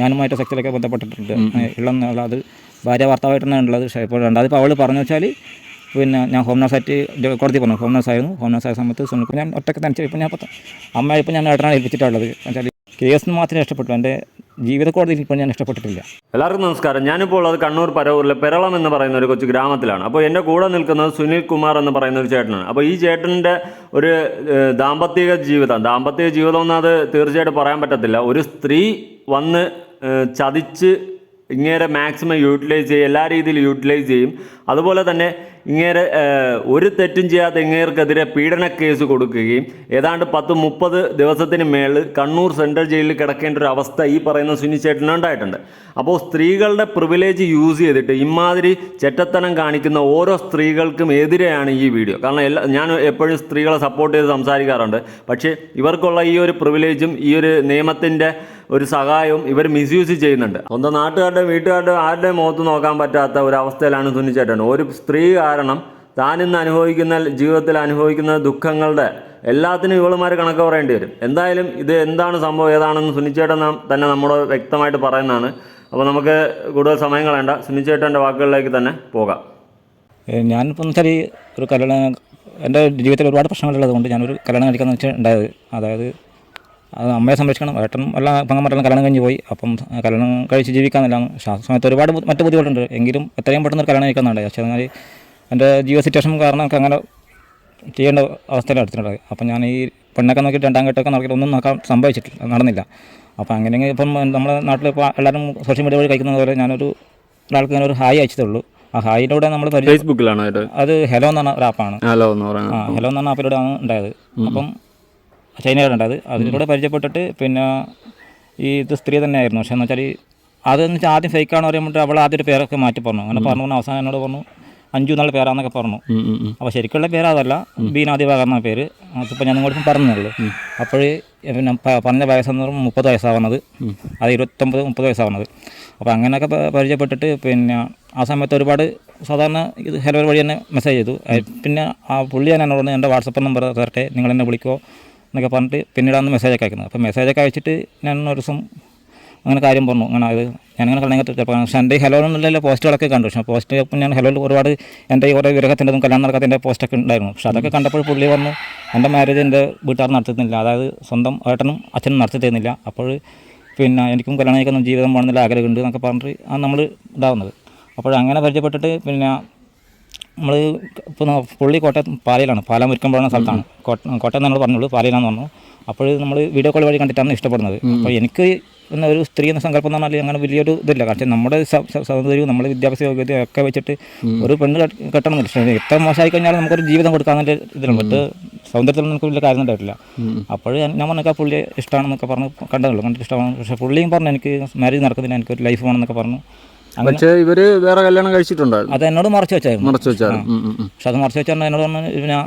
ഞാനുമായിട്ട് സെക്സിലൊക്കെ ബന്ധപ്പെട്ടിട്ടുണ്ട്. ഉള്ള അത് ഭാര്യ ഭർത്താവായിട്ടാണ് ഉള്ളത്. പക്ഷേ ഇപ്പോൾ രണ്ടാമത് ഇപ്പോൾ അവൾ പറഞ്ഞു വെച്ചാൽ പിന്നെ ഞാൻ ഹോം നഴ്സായിട്ട് കോടതി പറഞ്ഞു. ഹോം നഴ്സായിരുന്നു ഹോം നഴ്സായ സമയത്ത് സുനിൽ ഞാൻ ഒറ്റയ്ക്ക് തനിച്ച് ഇപ്പോൾ ഞാൻ അമ്മ ഇപ്പോൾ ഞാൻ ഏട്ടനാണ് ഏൽപ്പിച്ചിട്ടുള്ളത്. എന്നുവെച്ചാൽ കേസിന് മാത്രമേ ഇഷ്ടപ്പെട്ടു എന്റെ ജീവിത കോടതിയിൽ ഇപ്പോൾ ഞാൻ ഇഷ്ടപ്പെട്ടിട്ടില്ല. എല്ലാവർക്കും നമസ്കാരം. ഞാനിപ്പോൾ ഉള്ളത് കണ്ണൂർ പരവൂരിലെ പെരളം എന്ന് പറയുന്ന ഒരു കൊച്ചു ഗ്രാമത്തിലാണ്. അപ്പോൾ എന്റെ കൂടെ നിൽക്കുന്നത് സുനിൽ കുമാർ എന്ന് പറയുന്ന ഒരു ചേട്ടനാണ്. അപ്പോൾ ഈ ചേട്ടന്റെ ഒരു ദാമ്പത്തിക ജീവിതം ദാമ്പത്തിക ജീവിതം അത് തീർച്ചയായിട്ടും പറയാൻ പറ്റത്തില്ല. ഒരു സ്ത്രീ വന്ന് ചതിച്ച് ഇങ്ങേരെ മാക്സിമം യൂട്ടിലൈസ് ചെയ്യും എല്ലാ രീതിയിലും യൂട്ടിലൈസ് ചെയ്യും. അതുപോലെ തന്നെ ഇങ്ങേരെ ഒരു തെറ്റും ചെയ്യാത്ത ഇങ്ങേർക്കെതിരെ പീഡന കേസ് കൊടുക്കുകയും ഏതാണ്ട് പത്ത് മുപ്പത് ദിവസത്തിന് മേളിൽ കണ്ണൂർ സെൻട്രൽ ജയിലിൽ കിടക്കേണ്ട ഒരു അവസ്ഥ ഈ പറയുന്ന സുനിച്ചേട്ടന് ഉണ്ടായിട്ടുണ്ട്. അപ്പോൾ സ്ത്രീകളുടെ പ്രിവിലേജ് യൂസ് ചെയ്തിട്ട് ഇമാതിരി ചെറ്റത്തനം കാണിക്കുന്ന ഓരോ സ്ത്രീകൾക്കും എതിരെയാണ് ഈ വീഡിയോ കാരണം എല്ലാ ഞാൻ എപ്പോഴും സ്ത്രീകളെ സപ്പോർട്ട് ചെയ്ത് സംസാരിക്കാറുണ്ട്. പക്ഷേ ഇവർക്കുള്ള ഈ ഒരു പ്രിവിലേജും ഈ ഒരു നിയമത്തിന്റെ ഒരു സഹായവും ഇവർ മിസ്യൂസ് ചെയ്യുന്നുണ്ട്. സ്വന്തം നാട്ടുകാരുടെ വീട്ടുകാരുടെ ആരുടെയും മുഖത്ത് നോക്കാൻ പറ്റാത്ത ഒരു അവസ്ഥയിലാണ് സുനിച്ചേട്ടൻ ഒരു സ്ത്രീ കാരണം താൻ ഇന്ന് അനുഭവിക്കുന്ന ജീവിതത്തിൽ അനുഭവിക്കുന്ന ദുഃഖങ്ങളുടെ എല്ലാത്തിനും ഇവളുമാർ കണക്ക് പറയേണ്ടി വരും. എന്തായാലും ഇത് എന്താണ് സംഭവം ഏതാണെന്ന് സുനിച്ചേട്ടൻ നാം തന്നെ നമ്മോട് വ്യക്തമായിട്ട് പറയുന്നതാണ്. അപ്പോൾ നമുക്ക് കൂടുതൽ സമയം കളയണ്ട. സുനിച്ചേട്ടന്റെ വാക്കുകളിലേക്ക് തന്നെ പോകാം. ഞാനിപ്പോൾ വെച്ചാൽ ഒരു കല്യാണം എന്റെ ജീവിതത്തിൽ ഒരുപാട് പ്രശ്നങ്ങളുള്ളത് കൊണ്ട് ഞാനൊരു കല്യാണം കഴിക്കാന്ന് വെച്ചാൽ ഉണ്ടായത്. അതായത് അത് അമ്മയെ സംരക്ഷിക്കണം ഏട്ടനും എല്ലാ പങ്കന്മാരെല്ലാം കല്യാണം കഴിഞ്ഞ് പോയി. അപ്പം കല്യാണം കഴിച്ച് പക്ഷേ ആ സമയത്ത് ഒരുപാട് മറ്റു ബുദ്ധിമുട്ടുണ്ട്. എങ്കിലും എത്രയും പെട്ടെന്ന് ഒരു കല്യാണം കഴിക്കാന്നുണ്ടായി പക്ഷേ എന്നാൽ എന്റെ ജീവ സിറ്റുവേഷൻ കാരണം എനിക്ക് അങ്ങനെ ചെയ്യേണ്ട അവസ്ഥയിലാണ് എടുത്തിട്ടുള്ളത് അപ്പം ഞാൻ ഈ പെണ്ണൊക്കെ നോക്കിയിട്ട് രണ്ടാം ഘട്ടമൊക്കെ നോക്കിയിട്ട് ഒന്നും നോക്കാൻ സംഭവിച്ചിട്ടില്ല നടന്നില്ല. അപ്പോൾ അങ്ങനെ ഇപ്പം നമ്മുടെ നാട്ടിൽ ഇപ്പോൾ എല്ലാവരും സോഷ്യൽ മീഡിയ വഴി കഴിക്കുന്നത് പോലെ ഞാനൊരു ഒരാൾക്ക് ഞാൻ ഒരു ഹായ് അയച്ചതുള്ളൂ ആ ഹായിലൂടെ നമ്മൾ ഫേസ്ബുക്കിലാണ് അത് ഹലോ എന്ന് പറഞ്ഞ ഒരു ആപ്പാണ് ഹലോ എന്ന് പറയുന്നത് ആ ഹലോ എന്ന് പറഞ്ഞ ആപ്പിലൂടെ ആണ് ഉണ്ടായത്. അപ്പം ചൈനയിലാണ് ഉണ്ടായത് അതിലൂടെ പരിചയപ്പെട്ടിട്ട് പിന്നെ ഈ ഇത് സ്ത്രീ തന്നെയായിരുന്നു. പക്ഷേ എന്ന് വെച്ചാൽ അതെന്ന് വെച്ചാൽ ആദ്യം ഫേക്കാണെന്ന് പറയുമ്പോൾ അവൾ ആദ്യം ഒരു പേരൊക്കെ മാറ്റി പറഞ്ഞു. അങ്ങനെ പറഞ്ഞു പറഞ്ഞു അവസാനം എന്നോട് പറഞ്ഞു അഞ്ചു എന്നുള്ള പേരാന്നൊക്കെ പറഞ്ഞു. അപ്പൊ. അപ്പോൾ ശരിക്കുള്ള പേര് അതല്ല. ബീനാദി ഭാഗം എന്ന പേര്. അതിപ്പോൾ ഞാൻ നിങ്ങളോട് പറഞ്ഞുള്ളൂ. അപ്പോൾ പിന്നെ പറഞ്ഞ വയസ്സെന്ന് പറയുമ്പോൾ മുപ്പത് വയസ്സാവുന്നത്. അത് ഇരുപത്തൊമ്പത് മുപ്പത് വയസ്സാവുന്നത്. അപ്പോൾ അങ്ങനെയൊക്കെ പരിചയപ്പെട്ടിട്ട് പിന്നെ ആ സമയത്ത് ഒരുപാട് സാധാരണ ഇത് ഹെൽവർ വഴി തന്നെ മെസ്സേജ് ചെയ്തു. പിന്നെ ആ പുള്ളി ഞാൻ എന്നോട് എന്റെ വാട്സപ്പ് നമ്പർ തരട്ടെ നിങ്ങൾ എന്നെ വിളിക്കുമോ എന്നൊക്കെ പറഞ്ഞിട്ട് പിന്നീടാണ് മെസ്സേജൊക്കെ അയക്കുന്നത്. അപ്പോൾ മെസ്സേജൊക്കെ അയച്ചിട്ട് ഞാൻ ഒരു ദിവസം അങ്ങനെ കാര്യം പറഞ്ഞു. അങ്ങനെ അത് ഞാനിങ്ങനെ കളഞ്ഞിട്ട് ചിലപ്പോൾ പക്ഷേ എന്റെ ഹലോ എന്നുള്ള പോസ്റ്റുകളൊക്കെ കണ്ടു. പക്ഷേ പോസ്റ്റ് ഞാൻ ഹലോയിൽ ഒരുപാട് എന്റെ ഓരോ വിരഹത്തിന്റെതും കല്യാണം നടക്കാത്തതിന്റെ പോസ്റ്റൊക്കെ ഉണ്ടായിരുന്നു. പക്ഷേ അതൊക്കെ കണ്ടപ്പോൾ പുള്ളി പറഞ്ഞു എന്റെ മാരേജ് എന്റെ വീട്ടുകാർ നടത്തുന്നില്ല അതായത് സ്വന്തം ഏട്ടനും അച്ഛനും നടത്തി തരുന്നില്ല അപ്പോൾ പിന്നെ എനിക്കും കല്യാണം കഴിക്കുന്ന ജീവിതം വേണമെന്നുള്ള ആഗ്രഹമുണ്ട് എന്നൊക്കെ പറഞ്ഞിട്ട് ആണ് നമ്മൾ ഇതാവുന്നത്. അപ്പോൾ അങ്ങനെ പരിചയപ്പെട്ടിട്ട് പിന്നെ നമ്മൾ ഇപ്പോൾ പുള്ളി കോട്ടയം പാലയിലാണ്. പാലം മുരിക്കം പറയുന്ന സ്ഥലത്താണ്. കോട്ട- കോട്ടയം നമ്മൾ പറഞ്ഞുള്ളൂ പാലയിലാന്ന് പറഞ്ഞു. അപ്പോൾ നമ്മൾ വീഡിയോ കോൾ വഴി കണ്ടിട്ടാണ് ഇഷ്ടപ്പെടുന്നത്. അപ്പോൾ എനിക്ക് പിന്നെ ഒരു സ്ത്രീ എന്ന സങ്കല്പം എന്ന് പറഞ്ഞാൽ അങ്ങനെ വലിയൊരു ഇതില്ല. കാരണം നമ്മുടെ സൗന്ദര്യവും നമ്മുടെ വിദ്യാഭ്യാസ യോഗ്യതയും ഒക്കെ വെച്ചിട്ട് ഒരു പെണ്ണ് കെട്ട- കെട്ടണമെന്നില്ല പക്ഷേ എത്ര മോശമായി കഴിഞ്ഞാൽ നമുക്കൊരു ജീവിതം കൊടുക്കാമെന്നൊരു ഇതിലും പറ്റ് സൗന്ദര്യത്തിൽ നമുക്ക് വലിയ കാര്യം ഉണ്ടായിട്ടില്ല. അപ്പോൾ ഞാൻ പറഞ്ഞാൽ പുള്ളി ഇഷ്ടമാണെന്നൊക്കെ പറഞ്ഞ് കണ്ടതുള്ളൂ കണ്ടിട്ട് ഇഷ്ടമാണ് പക്ഷേ പുള്ളിയും പറഞ്ഞു എനിക്ക് മാരേജ് നടക്കുന്നില്ല എനിക്കൊരു ലൈഫ് വേണമെന്നൊക്കെ പറഞ്ഞു. പക്ഷേ ഇവർ വേറെ കല്യാണം കഴിച്ചിട്ടുണ്ടായിരുന്നു. അത് എന്നോട് മറച്ചു വെച്ചായിരുന്നു. മറച്ചു വെച്ചായിരുന്നു. പക്ഷെ അത് മറച്ചു വെച്ചാൽ എന്നോട് പറഞ്ഞു പിന്നെ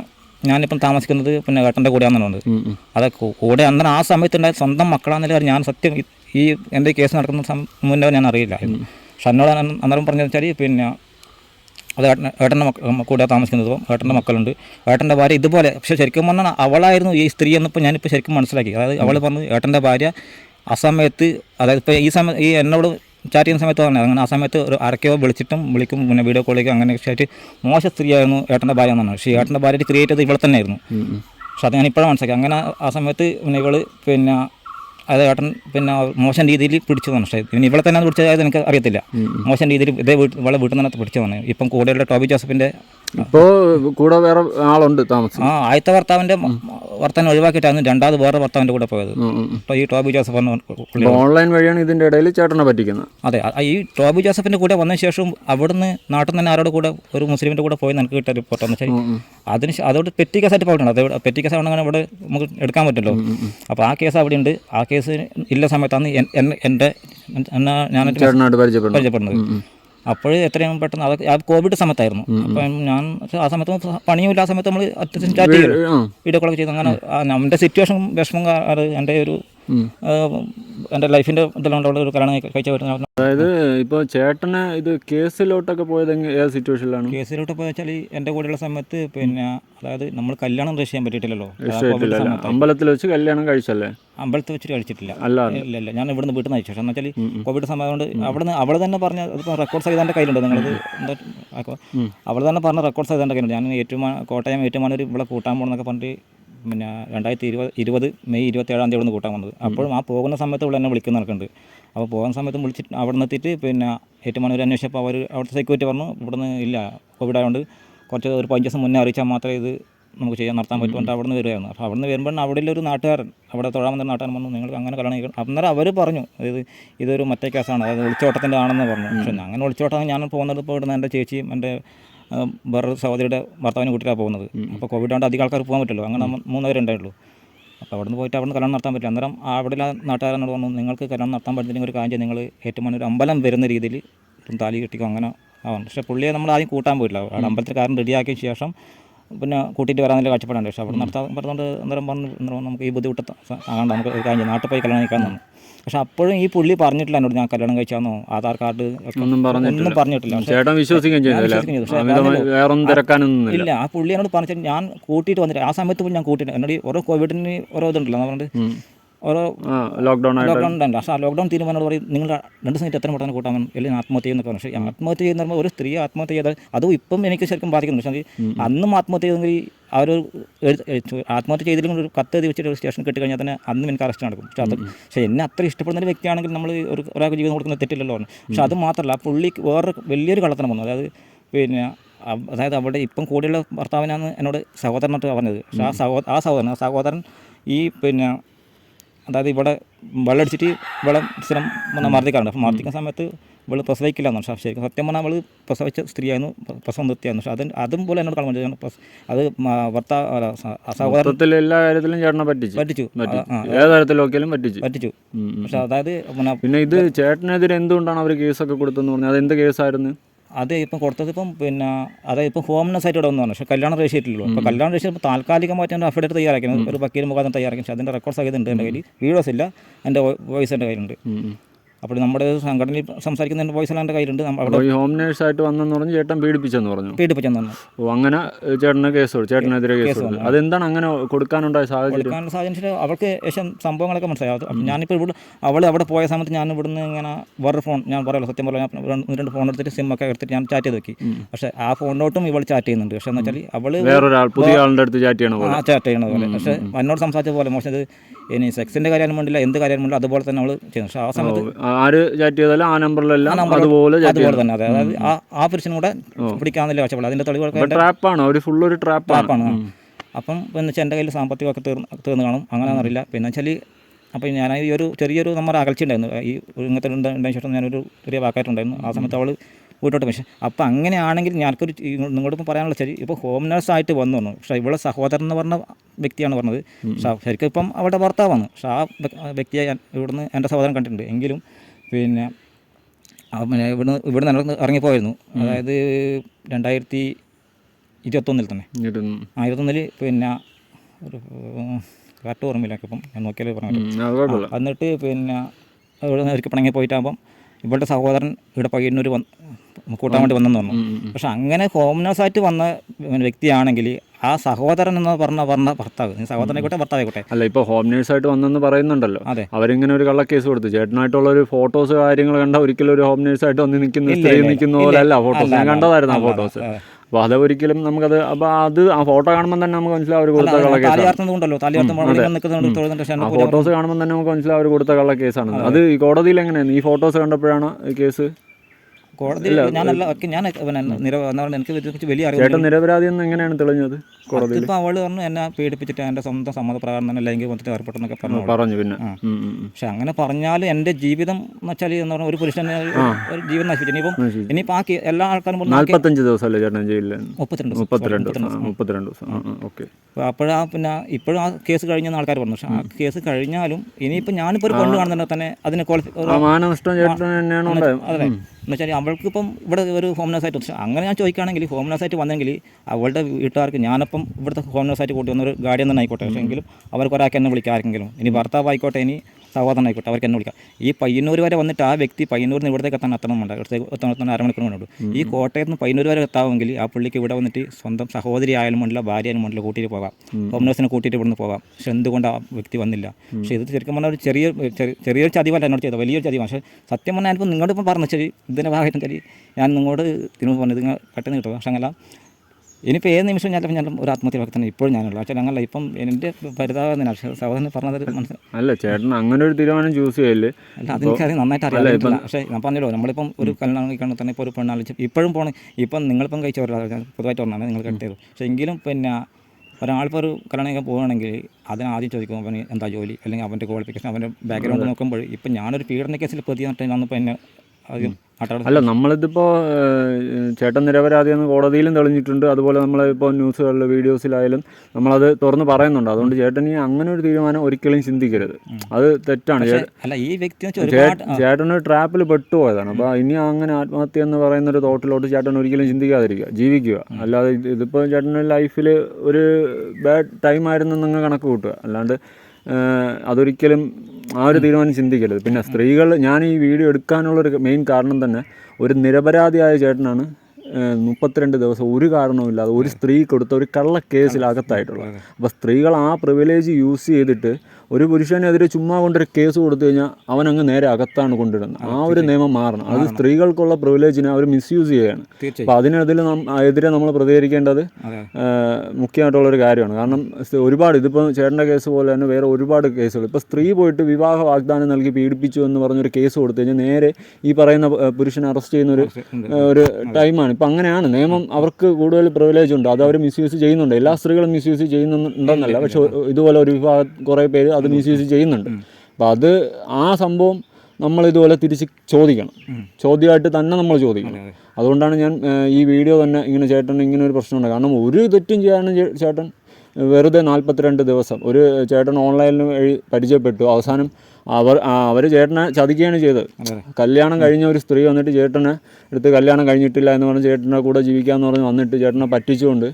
ഞാനിപ്പം താമസിക്കുന്നത് പിന്നെ ഏട്ടന്റെ കൂടെയാണെന്ന് പറഞ്ഞത് ഉം, ഉം. അത് കൂടെ അന്നേരം ആ സമയത്തുണ്ടായ സ്വന്തം മക്കളാണെന്നില്ല ഞാൻ സത്യം ഈ- എന്റെ കേസ് നടക്കുന്ന മുന്നേ ഞാൻ അറിയില്ല. പക്ഷെ എന്നോട് അന്ന- അന്നേരം പറഞ്ഞു വെച്ചാൽ പിന്നെ അത് ഏട്ടൻ ഏട്ടന്റെ മക്ക കൂടെ താമസിക്കുന്നത് ഏട്ടന്റെ മക്കളുണ്ട്. ഏട്ടന്റെ ഭാര്യ ഇതുപോലെ പക്ഷെ ശരിക്കും പറഞ്ഞാൽ അവളായിരുന്നു ഈ സ്ത്രീ എന്നിപ്പോൾ ഞാനിപ്പോൾ ശരിക്കും മനസ്സിലാക്കി. അതായത് അവൾ പറഞ്ഞു ഏട്ടന്റെ ഭാര്യ ആ സമയത്ത് അതായത് ഇപ്പോൾ ഈ സമയത്ത് ഈ എന്നോട് ചാറ്റ് ചെയ്യുന്ന സമയത്ത് പറഞ്ഞത് അങ്ങനെ ആ സമയത്ത് ഒരു അരക്കയോ വിളിച്ചിട്ടും വിളിക്കും. പിന്നെ വീഡിയോ കോളിലേക്ക് അങ്ങനെ ആയിട്ട് മോശ സ്ത്രീയായിരുന്നു ഏട്ടന്റെ ഭാര്യ എന്നാണ്. പക്ഷേ ഏട്ടന്റെ ഭാര്യ ക്രിയേറ്റ് ചെയ്തത് ഇവിടെ തന്നെയായിരുന്നു. പക്ഷെ അത് ഞാൻ ഇപ്പോഴാണ് മനസ്സിലാക്കി അങ്ങനെ ആ സമയത്ത് പിന്നെ ഇവൾ പിന്നെ അത് ഏട്ടൻ പിന്നെ മോശം രീതിയിൽ പിടിച്ചതാണ് പക്ഷേ ഇനി ഇവിടെ തന്നെ പിടിച്ചതായത് എനിക്ക് അറിയത്തില്ല. മോശം രീതിയിൽ ഇതേ വീട്ടിൽ ഇവളെ വീട്ടിൽ നിന്ന് പിടിച്ചതാണ് ഇപ്പം കൂടെയുള്ള ടോബി ജോസഫിന്റെ ഇപ്പോ കൂടെ വേറെ ആളുണ്ട് താമസം. ആ ആദ്യത്തെ ഭർത്താവിന്റെ ഭർത്താവിനെ ഒഴിവാക്കിയിട്ടാണ് രണ്ടാമത് വേറെ ഭർത്താവിന്റെ കൂടെ പോയത്. ഈ ടോബി ജോസഫ് ഓൺലൈൻ വഴിയാണ് ഇതിന്റെ ഇടയിൽ ചേട്ടനെ പറ്റിക്കുന്നത്. അതെ ഈ ടോബി ജോസഫിന്റെ കൂടെ വന്ന ശേഷം അവിടുന്ന് നാട്ടിൽ നിന്ന് തന്നെ ആരോട് കൂടെ ഒരു മുസ്ലിമിന്റെ കൂടെ പോയി നമുക്ക് കിട്ടിയ റിപ്പോർട്ട് എന്ന് വെച്ചാൽ അതിന് അതോട് പെറ്റി കേസായിട്ട് പോയിട്ടുണ്ട്. അത് പെറ്റി കേസ് ആണെങ്കിൽ അവിടെ നമുക്ക് എടുക്കാൻ പറ്റുമല്ലോ അപ്പോൾ ആ കേസ് അവിടെ ഉണ്ട് ആ കേസ് ഇല്ല സമയത്താണ് എൻ- എൻ- എന്റെ എന്നാ ചേട്ടനായിട്ട് പരിചയപ്പെടുന്നത്. അപ്പോൾ എത്രയും പെട്ടെന്ന് അത് ആ കോവിഡ് സമയത്തായിരുന്നു. അപ്പം ഞാൻ ആ സമയത്ത് പണിയും ആ സമയത്ത് നമ്മൾ അത്യാവശ്യം ചാറ്റ്. വീഡിയോ കോളൊക്കെ ചെയ്ത് അങ്ങനെ എന്റെ നമ്മുടെ സിറ്റുവേഷൻ വിഷമം എന്റെ ഒരു എന്റെ ലൈഫിന്റെ ഇതിലുണ്ട് ഒരു കല്യാണം കഴിച്ച വരുന്ന അതായത് ഇപ്പോൾ ചേട്ടന് ഇത് കേസിലോട്ടൊക്കെ പോയത് ഏത് സിറ്റുവേഷനിലാണ് കേസിലോട്ട് പോയി വെച്ചാൽ എന്റെ കൂടെയുള്ള സമയത്ത് പിന്നെ അതായത് നമ്മൾ കല്യാണം രജിസ്റ്റർ ചെയ്യാൻ പറ്റിയിട്ടില്ലല്ലോ. അമ്പലത്തിൽ വെച്ച് കല്യാണം കഴിച്ചല്ലേ? അമ്പലത്തിൽ വെച്ചിട്ട് കഴിച്ചിട്ടില്ല. അല്ല ഇല്ല ഇല്ല ഞാൻ ഇവിടുന്ന് വീട്ടിൽ നിന്ന് അയച്ചു. പക്ഷേ എന്ന് വെച്ചാൽ കോവിഡ് സമയം കൊണ്ട് അവിടുന്ന് അവൾ തന്നെ പറഞ്ഞ അതിപ്പോൾ റെക്കോർഡ് സഹിതാന്റെ കയ്യിലുണ്ട്? നിങ്ങളത് അവൾ തന്നെ പറഞ്ഞ റെക്കോർഡ് സഹിതാന്റെ കയ്യിലുണ്ട്. ഞാൻ ഏറ്റുമാ കോട്ടയം ഏറ്റുമാനൂർ ഇവിടെ കൂട്ടാൻ പോകണമെന്നൊക്കെ പറഞ്ഞിട്ട് പിന്നെ രണ്ടായിരത്തി ഇരുപത് ഇരുപത് മെയ് ഇരുപത്തി ഏഴാം തീയതി കൂട്ടാൻ വന്നത്. അപ്പോഴും ആ പോകുന്ന സമയത്ത് ഇവിടെ എന്നെ വിളിക്കുന്ന നടക്കുന്നുണ്ട്. അപ്പോൾ പോകുന്ന സമയത്ത് വിളിച്ചിട്ട് അവിടെ നിന്ന് എത്തിയിട്ട് പിന്നെ ഒരു അന്വേഷിച്ചപ്പോൾ അവർ അവിടുത്തെ സെക്യൂരിറ്റി പറഞ്ഞു ഇവിടുന്ന് ഇല്ല കോവിഡ് ആയതുകൊണ്ട് കുറച്ച് ഒരു പതിനഞ്ച് ദിവസം മുന്നേ അറിയിച്ചാൽ മാത്രമേ ഇത് നമുക്ക് ചെയ്യാൻ നടത്താൻ പറ്റുമെന്ന് അവിടെ നിന്ന് വരികയായിരുന്നു. അപ്പോൾ അവിടെ നിന്ന് വരുമ്പോൾ അവിടെ ഒരു നാട്ടുകാരൻ അവിടെ തൊഴാൻ വന്ന നാട്ടുകാരൻ പറഞ്ഞു നിങ്ങൾ അങ്ങനെ കല്യാണം അന്നേരം അവർ പറഞ്ഞു അതായത് ഇതൊരു മറ്റേ കേസാണ് അതായത് ഒളിച്ചോട്ടത്തിന്റെ ആണെന്ന് പറഞ്ഞു പക്ഷേ അങ്ങനെ ഒളിച്ചോട്ടം ഞാൻ പോകുന്നത് ഇപ്പോൾ ഇവിടുന്ന് എന്റെ ചേച്ചിയും എന്റെ വേറൊരു സഹോദരിയുടെ ഭർത്താവിനെ കൂട്ടിയിട്ടാണ് പോകുന്നത്. അപ്പോൾ കോവിഡ് കൊണ്ട് അധികം ആൾക്കാർ പോകാൻ പറ്റുമല്ലോ അങ്ങനെ നമ്മൾ മൂന്ന് പേരെ ഉണ്ടായുള്ളൂ അപ്പോൾ അവിടെ നിന്ന് പോയിട്ട് അവിടെ നിന്ന് കല്യാണം നടത്താൻ പറ്റില്ല. അന്നേരം അവിടെ നാട്ടുകാരനോട് പറഞ്ഞു നിങ്ങൾക്ക് കല്യാണം നടത്താൻ പറ്റുന്നില്ലെങ്കിൽ ഒരു കാര്യം നിങ്ങൾ ഏറ്റവും ഒരു അമ്പലം വരുന്ന രീതിയിൽ താലി കെട്ടിക്കോ. അങ്ങനെ ആവാം പക്ഷേ പുള്ളിയെ നമ്മൾ ആദ്യം കൂട്ടാൻ പോയില്ല അവിടെ അമ്പലത്തിൽ കാരണം റെഡിയാക്കിയ ശേഷം പിന്നെ കൂട്ടിയിട്ട് വരാമെന്നുള്ള കാഴ്ചപ്പാടാണ് പക്ഷേ അവിടെ നടത്താൻ പറഞ്ഞുകൊണ്ട് അന്നേരം പറഞ്ഞു നമുക്ക് ഈ ബുദ്ധിമുട്ട് ആകണ്ട നമുക്ക് ഒരു കാര്യം നാട്ടിൽ പോയി കല്യാണം കഴിക്കാൻ തന്നു പക്ഷേ അപ്പോഴും ഈ പുള്ളി പറഞ്ഞിട്ടില്ല എന്നോട് ഞാൻ കല്യാണം കഴിച്ചാന്നോ ആധാർ കാർഡ് ഒന്നും പറഞ്ഞിട്ടില്ല. ഒന്നും ചേട്ടൻ വിശ്വസിക്കുകയും ചെയ്തു. ഇല്ല ആ പുള്ളി എന്നോട് പറഞ്ഞിട്ട് ഞാൻ കൂട്ടിയിട്ട് വന്നിട്ട് ആ സമയത്ത് ഞാൻ കൂട്ടിയിട്ട് എന്നോട് ഓരോ കോവിഡിന് ഓരോ ഇതുണ്ടല്ലോ പറഞ്ഞിട്ട് ഓരോ ലോക്ക്ഡൗൺ ലോക്ക്ഡൗൺ ഉണ്ടായിരുന്നു പക്ഷേ ആ ലോക്ക്ഡൗൺ തീരുമാനം പറയും നിങ്ങൾ രണ്ട് സമയത്ത് എത്ര പെട്ടെന്ന് കൂട്ടാൻ അല്ലെങ്കിൽ ആത്മഹത്യ പറഞ്ഞു. പക്ഷേ ആത്മഹത്യ ചെയ്യുന്ന പറയുമ്പോൾ ഒരു സ്ത്രീ ആത്മഹത്യ ചെയ്താൽ അതും ഇപ്പം എനിക്ക് ശരിക്കും ബാധിക്കുന്നു. പക്ഷേ അന്നും ആത്മഹത്യ ചെയ്തെങ്കിൽ ആ ഒരു എഴുത്ത് എഴുത്ത് ആത്മഹത്യ ചെയ്തില്ലെങ്കിൽ ഒരു കത്ത് എഴുതി വെച്ചിട്ട് ഒരു സ്റ്റേഷൻ കെട്ടി കഴിഞ്ഞാൽ തന്നെ അന്നും എനിക്ക് അറസ്റ്റ് നടക്കും. പക്ഷേ അത് പക്ഷേ എന്നെ അത്ര ഇഷ്ടപ്പെടുന്ന ഒരു വ്യക്തിയാണെങ്കിൽ നമ്മൾ ഒരു ഒരാൾക്ക് ജീവിതം കൊടുക്കുന്ന തെറ്റില്ലല്ലോ പക്ഷേ അത് മാത്രമല്ല ആ പുള്ളിക്ക് വേറെ വലിയൊരു കള്ളത്തനം വന്നു. അതായത് പിന്നെ അതായത് അവിടെ ഇപ്പം കൂടെയുള്ള ഭർത്താവിനാണ് എന്നോട് സഹോദരനായിട്ട് പറഞ്ഞത്. പക്ഷേ ആ സഹോ ആ സഹോദരൻ ആ സഹോദരൻ ഈ പിന്നെ അതായത് ഇവിടെ വെള്ളം അടിച്ചിട്ട് വെള്ളം സ്ഥിരം വന്ന മർദ്ദിക്കാറുണ്ട് അപ്പോൾ മർദ്ദിക്കുന്ന സമയത്ത് ഇവൾ പ്രസവിക്കില്ല എന്നാണ് പക്ഷേ ശരിക്കും സത്യം പറഞ്ഞാൽ അവൾ പ്രസവിച്ച സ്ത്രീയായിരുന്നു. പ്ര- പ്രസവം നിർത്തിയായിരുന്നു. പക്ഷേ അത് അതും പോലെ എന്നോട് ഞാൻ പ്രസ- അത് ഭർത്താവത്തിൽ എല്ലാ കാര്യത്തിലും ചേട്ടനെ പറ്റിച്ചു. പറ്റിച്ചു. ഏത് പറ്റിച്ചു. പറ്റിച്ചു. പക്ഷേ അതായത് പിന്നെ പിന്നെ ഇത് ചേട്ടനെതിരെ എന്തുകൊണ്ടാണ് അവർ കേസൊക്കെ കൊടുത്തെന്ന് പറഞ്ഞത്? അത് എന്ത് കേസായിരുന്നു? അത് ഇപ്പം കൊടുത്തത് ഇപ്പം പിന്നെ അതായത് ഇപ്പം ഹോംനെസ് ആയിട്ട് ഇവിടെ വന്നതാണ് പക്ഷേ കല്യാണം ചെയ്തിട്ടുള്ളൂ അപ്പോൾ കല്യാണം രജിസ്റ്റർ ഇപ്പോൾ താൽക്കാലികമായിട്ട് എന്റെ അഫിഡേറ്റ് തയ്യാറാക്കുന്നത് ഒരു വക്കീൽ മുഖാന്തരം തയ്യാറാക്കി. പക്ഷേ അതിന്റെ റെക്കോർഡ് സഹിതം എന്റെ കയ്യിൽ വീഡിയോസ് ഇല്ല. എന്റെ വോയിസ് എന്റെ കയ്യിലുണ്ട്. അപ്പോൾ നമ്മുടെ സംഘടനയിൽ സംസാരിക്കുന്ന വോയിസ് അല്ലാണ്ട് കയ്യിലുണ്ട്. ഹോം അവിടെ ഈ ഹോം നേഴ്സായിട്ട് വന്നെന്ന് പറഞ്ഞ് ചേട്ടൻ പീഡിപ്പിച്ചെന്ന് പറഞ്ഞു. പീഡിപ്പിച്ചെന്ന് പറഞ്ഞു. ഓ അങ്ങനെ ചേട്ടന് കേസ് ചേട്ടനെതിരെ കേസ് അതെന്താണ് അങ്ങനെ കൊടുക്കാനുണ്ടായ സാഹചര്യം? കൊടുക്കാനുള്ള സാഹചര്യം അവൾക്ക് ശേഷം സംഭവങ്ങളൊക്കെ അപ്പം ഞാനിപ്പോൾ ഇവിടെ അവൾ അവിടെ പോയ സമയത്ത് ഞാൻ ഇവിടുന്ന് ഇങ്ങനെ വേറൊരു ഫോൺ ഞാൻ പറയാലോ സത്യം പറയാം ഞാൻ രണ്ട് ഫോൺ എടുത്തിട്ട് സിം ഒക്കെ എടുത്തിട്ട് ഞാൻ ചാറ്റ് ചെയ്ത് നോക്കി പക്ഷേ ആ ഫോണിലോട്ടും ഇവൾ ചാറ്റ് ചെയ്യുന്നുണ്ട്. പക്ഷേ എന്ന് വെച്ചാൽ അവൾ വേറൊരാൾ പുതിയ ആളുടെ അടുത്ത് ചാറ്റ് ചെയ്യണ പോലെ. ആ ചാറ്റ് ചെയ്യണ പോലെ. പക്ഷേ എന്നോട് സംസാരിച്ച പോലെ മോശം. ഇത് ഇനി സെക്സിന്റെ കാര്യം വേണ്ടില്ല എന്ത് കാര്യം വേണ്ടില്ല അതുപോലെ തന്നെ അവൾ ചെയ്യുന്നു. പക്ഷേ ആ സമയത്ത് ആര് ചാറ്റ് ചെയ്താലും ആ നമ്പറിലെല്ലാം അതുപോലെ അതുപോലെ തന്നെ അതെ അതായത് ആ ആ പുരുഷനും കൂടെ പിടിക്കാന്നില്ല പക്ഷേ അതിന്റെ തെളിവുകളൊക്കെ എന്റെ ട്രാപ്പാണ് ഒരു ഫുൾ ഒരു ട്രാപ്പാണ് അപ്പം എന്ന് വെച്ചാൽ എന്റെ കയ്യിൽ സാമ്പത്തികമൊക്കെ തീർന്ന് തീർന്ന് കാണും. അങ്ങനെയാണെന്നറിയില്ല പിന്നെ വെച്ചാൽ അപ്പം ഞാൻ ഈ ഒരു ചെറിയൊരു നമ്മുടെ അകൽച്ച ഉണ്ടായിരുന്നു ഈ ഇങ്ങനത്തെ ഉണ്ട് ഉണ്ടായ ശേഷം ഞാനൊരു ചെറിയ വാക്കായിട്ടുണ്ടായിരുന്നു. ആ സമയത്ത് അവൾ വീട്ടോട്ട് മെഷീൻ അപ്പം അങ്ങനെയാണെങ്കിൽ ഞാനൊരു നിങ്ങളോടൊപ്പം പറയാനുള്ള ശരി ഇപ്പോൾ ഹോം നേഴ്സായിട്ട് വന്നു വന്നു പക്ഷേ ഇവിടെ സഹോദരൻ എന്ന് പറഞ്ഞ വ്യക്തിയാണ് പറഞ്ഞത്. പക്ഷേ ശരിക്കും ഇപ്പം അവിടെ ഭർത്താവാണ്. പക്ഷേ ആ വ്യ- ആ വ്യക്തിയെ ഞാൻ ഇവിടുന്ന് എന്റെ സഹോദരൻ കണ്ടിട്ടുണ്ട്. എങ്കിലും പിന്നെ ഇവിടുന്ന് ഇവിടുന്ന് നടന്ന് ഇറങ്ങിപ്പോയിരുന്നു. അതായത് രണ്ടായിരത്തി ഇരുപത്തൊന്നിൽ തന്നെ. ആ ഇരുപത്തൊന്നിൽ പിന്നെ ഒരു കറക്റ്റ് ഓർമ്മയില്ല ഇപ്പം ഞാൻ നോക്കിയാലേ പറഞ്ഞു എന്നിട്ട് പിന്നെ ഇവിടെ നിന്ന് ഒരിക്കൽ പിണങ്ങി പോയിട്ടാകുമ്പം ഇവളുടെ സഹോദരൻ ഇവിടെ പയ്യന്നൂർ വന്ന് കൂട്ടാൻ വേണ്ടി വന്നെന്ന് പറഞ്ഞു. പക്ഷെ അങ്ങനെ ഹോംനോസായിട്ട് വന്ന വ്യക്തിയാണെങ്കിൽ ആ സഹോദരൻ എന്ന് പറഞ്ഞ പറഞ്ഞ ഭർത്താവ് സഹോദരനായിക്കോട്ടെ ഭർത്താവായിക്കോട്ടെ അല്ല ഇപ്പോൾ ഹോം നേഴ്സായിട്ട് വന്നെന്ന് പറയുന്നുണ്ടല്ലോ. അതെ. അവരിങ്ങനെ ഒരു കള്ളക്കേസ് കൊടുത്തു. ചേട്ടനായിട്ടുള്ള ഒരു ഫോട്ടോസ് കാര്യങ്ങൾ കണ്ട ഒരിക്കലും ഒരു ഹോം നേഴ്സായിട്ട് വന്ന് നിൽക്കുന്ന സ്ത്രീ നിൽക്കുന്ന. പോലെ അല്ല ഫോട്ടോസ് ഞാൻ കണ്ടതായിരുന്നു ആ ഫോട്ടോസ്. അപ്പോൾ അത് ഒരിക്കലും നമുക്കത് അപ്പോൾ അത് ആ ഫോട്ടോ കാണുമ്പോൾ തന്നെ നമുക്ക് മനസ്സിലാവും അവർ കൊടുത്ത കള്ള കേസാണ്. ഫോട്ടോസ് കാണുമ്പോൾ തന്നെ നമുക്ക് മനസ്സിലാവും അവർ കൊടുത്ത കള്ള കേസാണ് അത്. ഈ കോടതിയിൽ എങ്ങനെയാണ് ഈ ഫോട്ടോസ് കണ്ടപ്പോഴാണ് ഈ കേസ്? കോടതിയിൽ ഞാനല്ല ഞാൻ പിന്നെ നിരവ എന്താ പറയുക എനിക്ക് ഇതിനെക്കുറിച്ച് വലിയ അറിയാം നിരപരാധി എന്ന് എങ്ങനെയാണ് തെളിഞ്ഞത് കോടതിയിൽ? ഇപ്പം അവൾ പറഞ്ഞു എന്നെ പീഡിപ്പിച്ചിട്ട് എന്റെ സ്വന്തം സമ്മതപ്രകാരം തന്നെ ലൈംഗിക ബന്ധത്തിൽ ഏർപ്പെട്ടെന്നൊക്കെ പറഞ്ഞു പറഞ്ഞു പിന്നെ. പക്ഷെ അങ്ങനെ പറഞ്ഞാൽ എന്റെ ജീവിതം എന്ന് വെച്ചാൽ എന്ന് പറഞ്ഞാൽ ഒരു പുരുഷനെ ഒരു ജീവൻ നശിപ്പിച്ചു. ഇനിയിപ്പം. ഇനിയിപ്പോൾ ആ എല്ലാ ആൾക്കാരും നാൽപ്പത്തഞ്ച് ദിവസമല്ലേ ചേട്ടൻ ജയിലിൽ മുപ്പത്തിരണ്ട്. മുപ്പത്തിരണ്ട് മുപ്പത്തിരണ്ട് ദിവസം. ഓക്കെ. അപ്പോഴാ പിന്നെ ഇപ്പോഴും ആ കേസ് കഴിഞ്ഞെന്ന് ആൾക്കാർ പറഞ്ഞു. പക്ഷെ ആ കേസ് കഴിഞ്ഞാലും ഇനിയിപ്പോൾ ഞാനിപ്പോൾ ഒരു പെണ്ണ് കാണുന്നുണ്ടെങ്കിൽ തന്നെ അതിനെ ക്വാളിഫി മാനനഷ്ടം ചേട്ടൻ തന്നെയാണ് അതെ. എന്ന് വെച്ചാൽ അവൾക്ക് ഇപ്പം ഇവിടെ ഒരു ഹോം ആയിട്ട് പക്ഷേ അങ്ങനെ ഞാൻ ചോദിക്കുകയാണെങ്കിൽ ഹോം ആയിട്ട് വന്നെങ്കിൽ അവളുടെ വീട്ടുകാർക്ക് ഞാനപ്പം ഇവിടുത്തെ ഹോം ആയിട്ട് കൂട്ടി വന്നൊരു ഗാർഡിയൻ തന്നെ ആയിക്കോട്ടെ. പക്ഷേ എങ്കിലും അവർക്ക് ഒരാൾക്ക് എന്നെ വിളിക്കാം ആർക്കെങ്കിലും ഇനി ഭർത്താവ് ആയിക്കോട്ടെ ഇനി സഹോദരനായിക്കോട്ടെ അവർക്ക് എന്നെ വിളിക്കാം. ഈ പയ്യന്നൂർ വരെ വന്നിട്ട് ആ വ്യക്തി പയ്യന്നൂരിൽ നിന്ന് ഇവിടത്തേക്ക് എത്താൻ എത്തണം വേണ്ട. ഇവിടത്തേക്ക് എത്തണം അരമണിക്കൂർ വേണ്ടു ഈ കോട്ടയത്ത് നിന്ന് പയ്യന്നൂർ വരെ എത്താമെങ്കിൽ ആ പുള്ളിക്ക് ഇവിടെ വന്നിട്ട് സ്വന്തം സഹോദരി ആയാലും വേണ്ടില്ല ഭാര്യ ആയാലും വേണ്ടില്ല കൂട്ടിയിട്ട് പോകാം. ഹോം നേഴ്സിനെ കൂട്ടിയിട്ട് ഇവിടുന്ന് പോകാം. പക്ഷെ എന്തുകൊണ്ട് ആ വ്യക്തി വന്നില്ല? പക്ഷേ ഇത് ശരിക്കും പറഞ്ഞാൽ ഒരു ചെറിയ ചെറിയ- ചെറിയൊരു ചതിവല്ല എന്നോട് ചെയ്തത്. വലിയൊരു ചതിവ്. പക്ഷേ സത്യം പറഞ്ഞാൽ ഞാനിപ്പോൾ നിങ്ങളോട് ഇപ്പം പറഞ്ഞു ശരി. ഇതിന്റെ ഭാഗമായിട്ടും കരി ഞാൻ നിങ്ങളോട് തിരുമ്പ് പറഞ്ഞത് പെട്ടെന്ന് കിട്ടും. പക്ഷേ അങ്ങനെ ഇനിയിപ്പോൾ ഏത് നിമിഷം ഞാൻ ഞാൻ ഒരു ആത്മഹത്യ ഭക്തനാണ് ഇപ്പോഴും ഞാനുള്ളത് പക്ഷേ ഞങ്ങളല്ല ഇപ്പം എന്റെ പരിതാപം സഹോദരൻ പറഞ്ഞത് അല്ല ചേട്ടൻ അങ്ങനെ ഒരു തീരുമാനം ചൂസ് ചെയ്യല്ലേ? അല്ല അതെനിക്കറിയാം നന്നായിട്ട് അറിയാം. പക്ഷേ ഞാൻ പറഞ്ഞല്ലോ നമ്മളിപ്പം ഒരു കല്യാണം കഴിക്കണം തന്നെ ഇപ്പോൾ ഒരു പെണ്ണാളിച്ച് ഇപ്പോഴും പോകണം ഇപ്പം നിങ്ങളിപ്പം കഴിച്ച ഞാൻ പൊതുവായിട്ട് ഒന്നാണ് നിങ്ങൾ കെട്ടിയത് പക്ഷേ എങ്കിലും പിന്നെ ഒരാളിപ്പോൾ ഒരു കല്യാണം ഒക്കെ പോവുകയാണെങ്കിൽ അതിന് ആദ്യം ചോദിക്കും അവന് എന്താ ജോലി? അല്ലെങ്കിൽ അവന്റെ ക്വാളിഫിക്കേഷൻ അവന്റെ ബാക്ക്ഗ്രൗണ്ട് നോക്കുമ്പോൾ ഇപ്പം ഞാനൊരു പീഡന കേസിൽ പ്രതി എന്നിട്ട് ഞാനിപ്പോൾ എന്നെ ആദ്യം അല്ല നമ്മളിതിപ്പോൾ ചേട്ടൻ നിരപരാധി എന്ന് കോടതിയിലും തെളിഞ്ഞിട്ടുണ്ട്. അതുപോലെ നമ്മൾ നമ്മളിപ്പോൾ ന്യൂസുകളിൽ വീഡിയോസിലായാലും നമ്മളത് തുറന്ന് പറയുന്നുണ്ട്. അതുകൊണ്ട് ചേട്ടൻ ഈ അങ്ങനെ ഒരു തീരുമാനം ഒരിക്കലും ചിന്തിക്കരുത്. അത് തെറ്റാണ്. അല്ല ഈ വ്യക്തി ചേട്ടന് ട്രാപ്പിൽ പെട്ടുപോയതാണ്. അപ്പോൾ ഇനി അങ്ങനെ ആത്മഹത്യ എന്ന് പറയുന്ന ഒരു തോട്ടിലോട്ട് ചേട്ടൻ ഒരിക്കലും ചിന്തിക്കാതിരിക്കുക. ജീവിക്കുക. അല്ലാതെ ഇതിപ്പോ ഇതിപ്പോൾ ചേട്ടന്റെ ലൈഫിൽ ഒരു ബാഡ് ടൈം ആയിരുന്നു നിങ്ങൾ കണക്ക് കൂട്ടുക. അല്ലാണ്ട് അതൊരിക്കലും ആ ഒരു തീരുമാനം ചിന്തിക്കരുത്. പിന്നെ സ്ത്രീകൾ ഞാൻ ഈ വീഡിയോ എടുക്കാനുള്ളൊരു മെയിൻ കാരണം തന്നെ ഒരു നിരപരാധിയായ ചേട്ടനാണ് മുപ്പത്തിരണ്ട് ദിവസം ഒരു കാരണവുമില്ലാതെ ഒരു സ്ത്രീ കൊടുത്ത ഒരു കള്ള കേസിൽ അകത്തായിട്ടുള്ളത് അപ്പോൾ സ്ത്രീകൾ ആ പ്രിവിലേജ് യൂസ് ചെയ്തിട്ട് ഒരു പുരുഷനെതിരെ ചുമ്മാ കൊണ്ടൊരു കേസ് കൊടുത്തു കഴിഞ്ഞാൽ അവൻ അങ്ങ് നേരെ അകത്താണ് കൊണ്ടിടുന്നത് ആ ഒരു നിയമം മാറണം. അത് സ്ത്രീകൾക്കുള്ള പ്രിവിലേജിനെ അവർ മിസ്യൂസ് ചെയ്യുകയാണ്. അപ്പൊ അതിനെതിൽ അതിനെതിരെ എതിരെ നമ്മൾ പ്രതികരിക്കേണ്ടത് മുഖ്യമായിട്ടുള്ള ഒരു കാര്യമാണ്. കാരണം ഒരുപാട് ഇതിപ്പോ ചേട്ടന്റെ കേസ് പോലെ തന്നെ വേറെ ഒരുപാട് കേസുകൾ. ഇപ്പോൾ സ്ത്രീ പോയിട്ട് വിവാഹ വാഗ്ദാനം നൽകി പീഡിപ്പിച്ചു എന്ന് പറഞ്ഞൊരു കേസ് കൊടുത്തു കഴിഞ്ഞാൽ നേരെ ഈ പറയുന്ന പുരുഷനെ അറസ്റ്റ് ചെയ്യുന്ന ഒരു ഒരു ടൈമാണ്. ഇപ്പം അങ്ങനെയാണ്. നിയമം അവർക്ക് കൂടുതൽ പ്രിവിലേജ് ഉണ്ട്. അത് അവർ മിസ്യൂസ് ചെയ്യുന്നുണ്ട്. എല്ലാ സ്ത്രീകളും മിസ്യൂസ് ചെയ്യുന്നുണ്ടെന്നല്ല. പക്ഷെ ഇതുപോലെ ഒരു വിഭാഗം കുറേ പേര് അത് മിസ്യൂസ് ചെയ്യുന്നുണ്ട്. അപ്പോൾ അത് ആ സംഭവം നമ്മൾ ഇതുപോലെ തിരിച്ച് ചോദിക്കണം. ചോദ്യമായിട്ട് തന്നെ നമ്മൾ ചോദിക്കണം. അതുകൊണ്ടാണ് ഞാൻ ഈ വീഡിയോ തന്നെ ഇങ്ങനെ ചേട്ടൻ ഇങ്ങനെ ഒരു പ്രശ്നമുണ്ട് കാരണം ഒരു തെറ്റും ചെയ്യാനും ചേട്ടൻ വെറുതെ നാൽപ്പത്തിരണ്ട് ദിവസം ഒരു ചേട്ടൻ ഓൺലൈനിൽ പരിചയപ്പെട്ടു. അവസാനം അവർ അവർ ചേട്ടനെ ചതിക്കുകയാണ് ചെയ്തത്. കല്യാണം കഴിഞ്ഞ ഒരു സ്ത്രീ വന്നിട്ട് ചേട്ടനെ എടുത്ത് കല്യാണം കഴിഞ്ഞിട്ടില്ല എന്ന് പറഞ്ഞ് ചേട്ടന്റെ കൂടെ ജീവിക്കാമെന്ന് പറഞ്ഞ് വന്നിട്ട് ചേട്ടനെ പറ്റിച്ചുകൊണ്ട്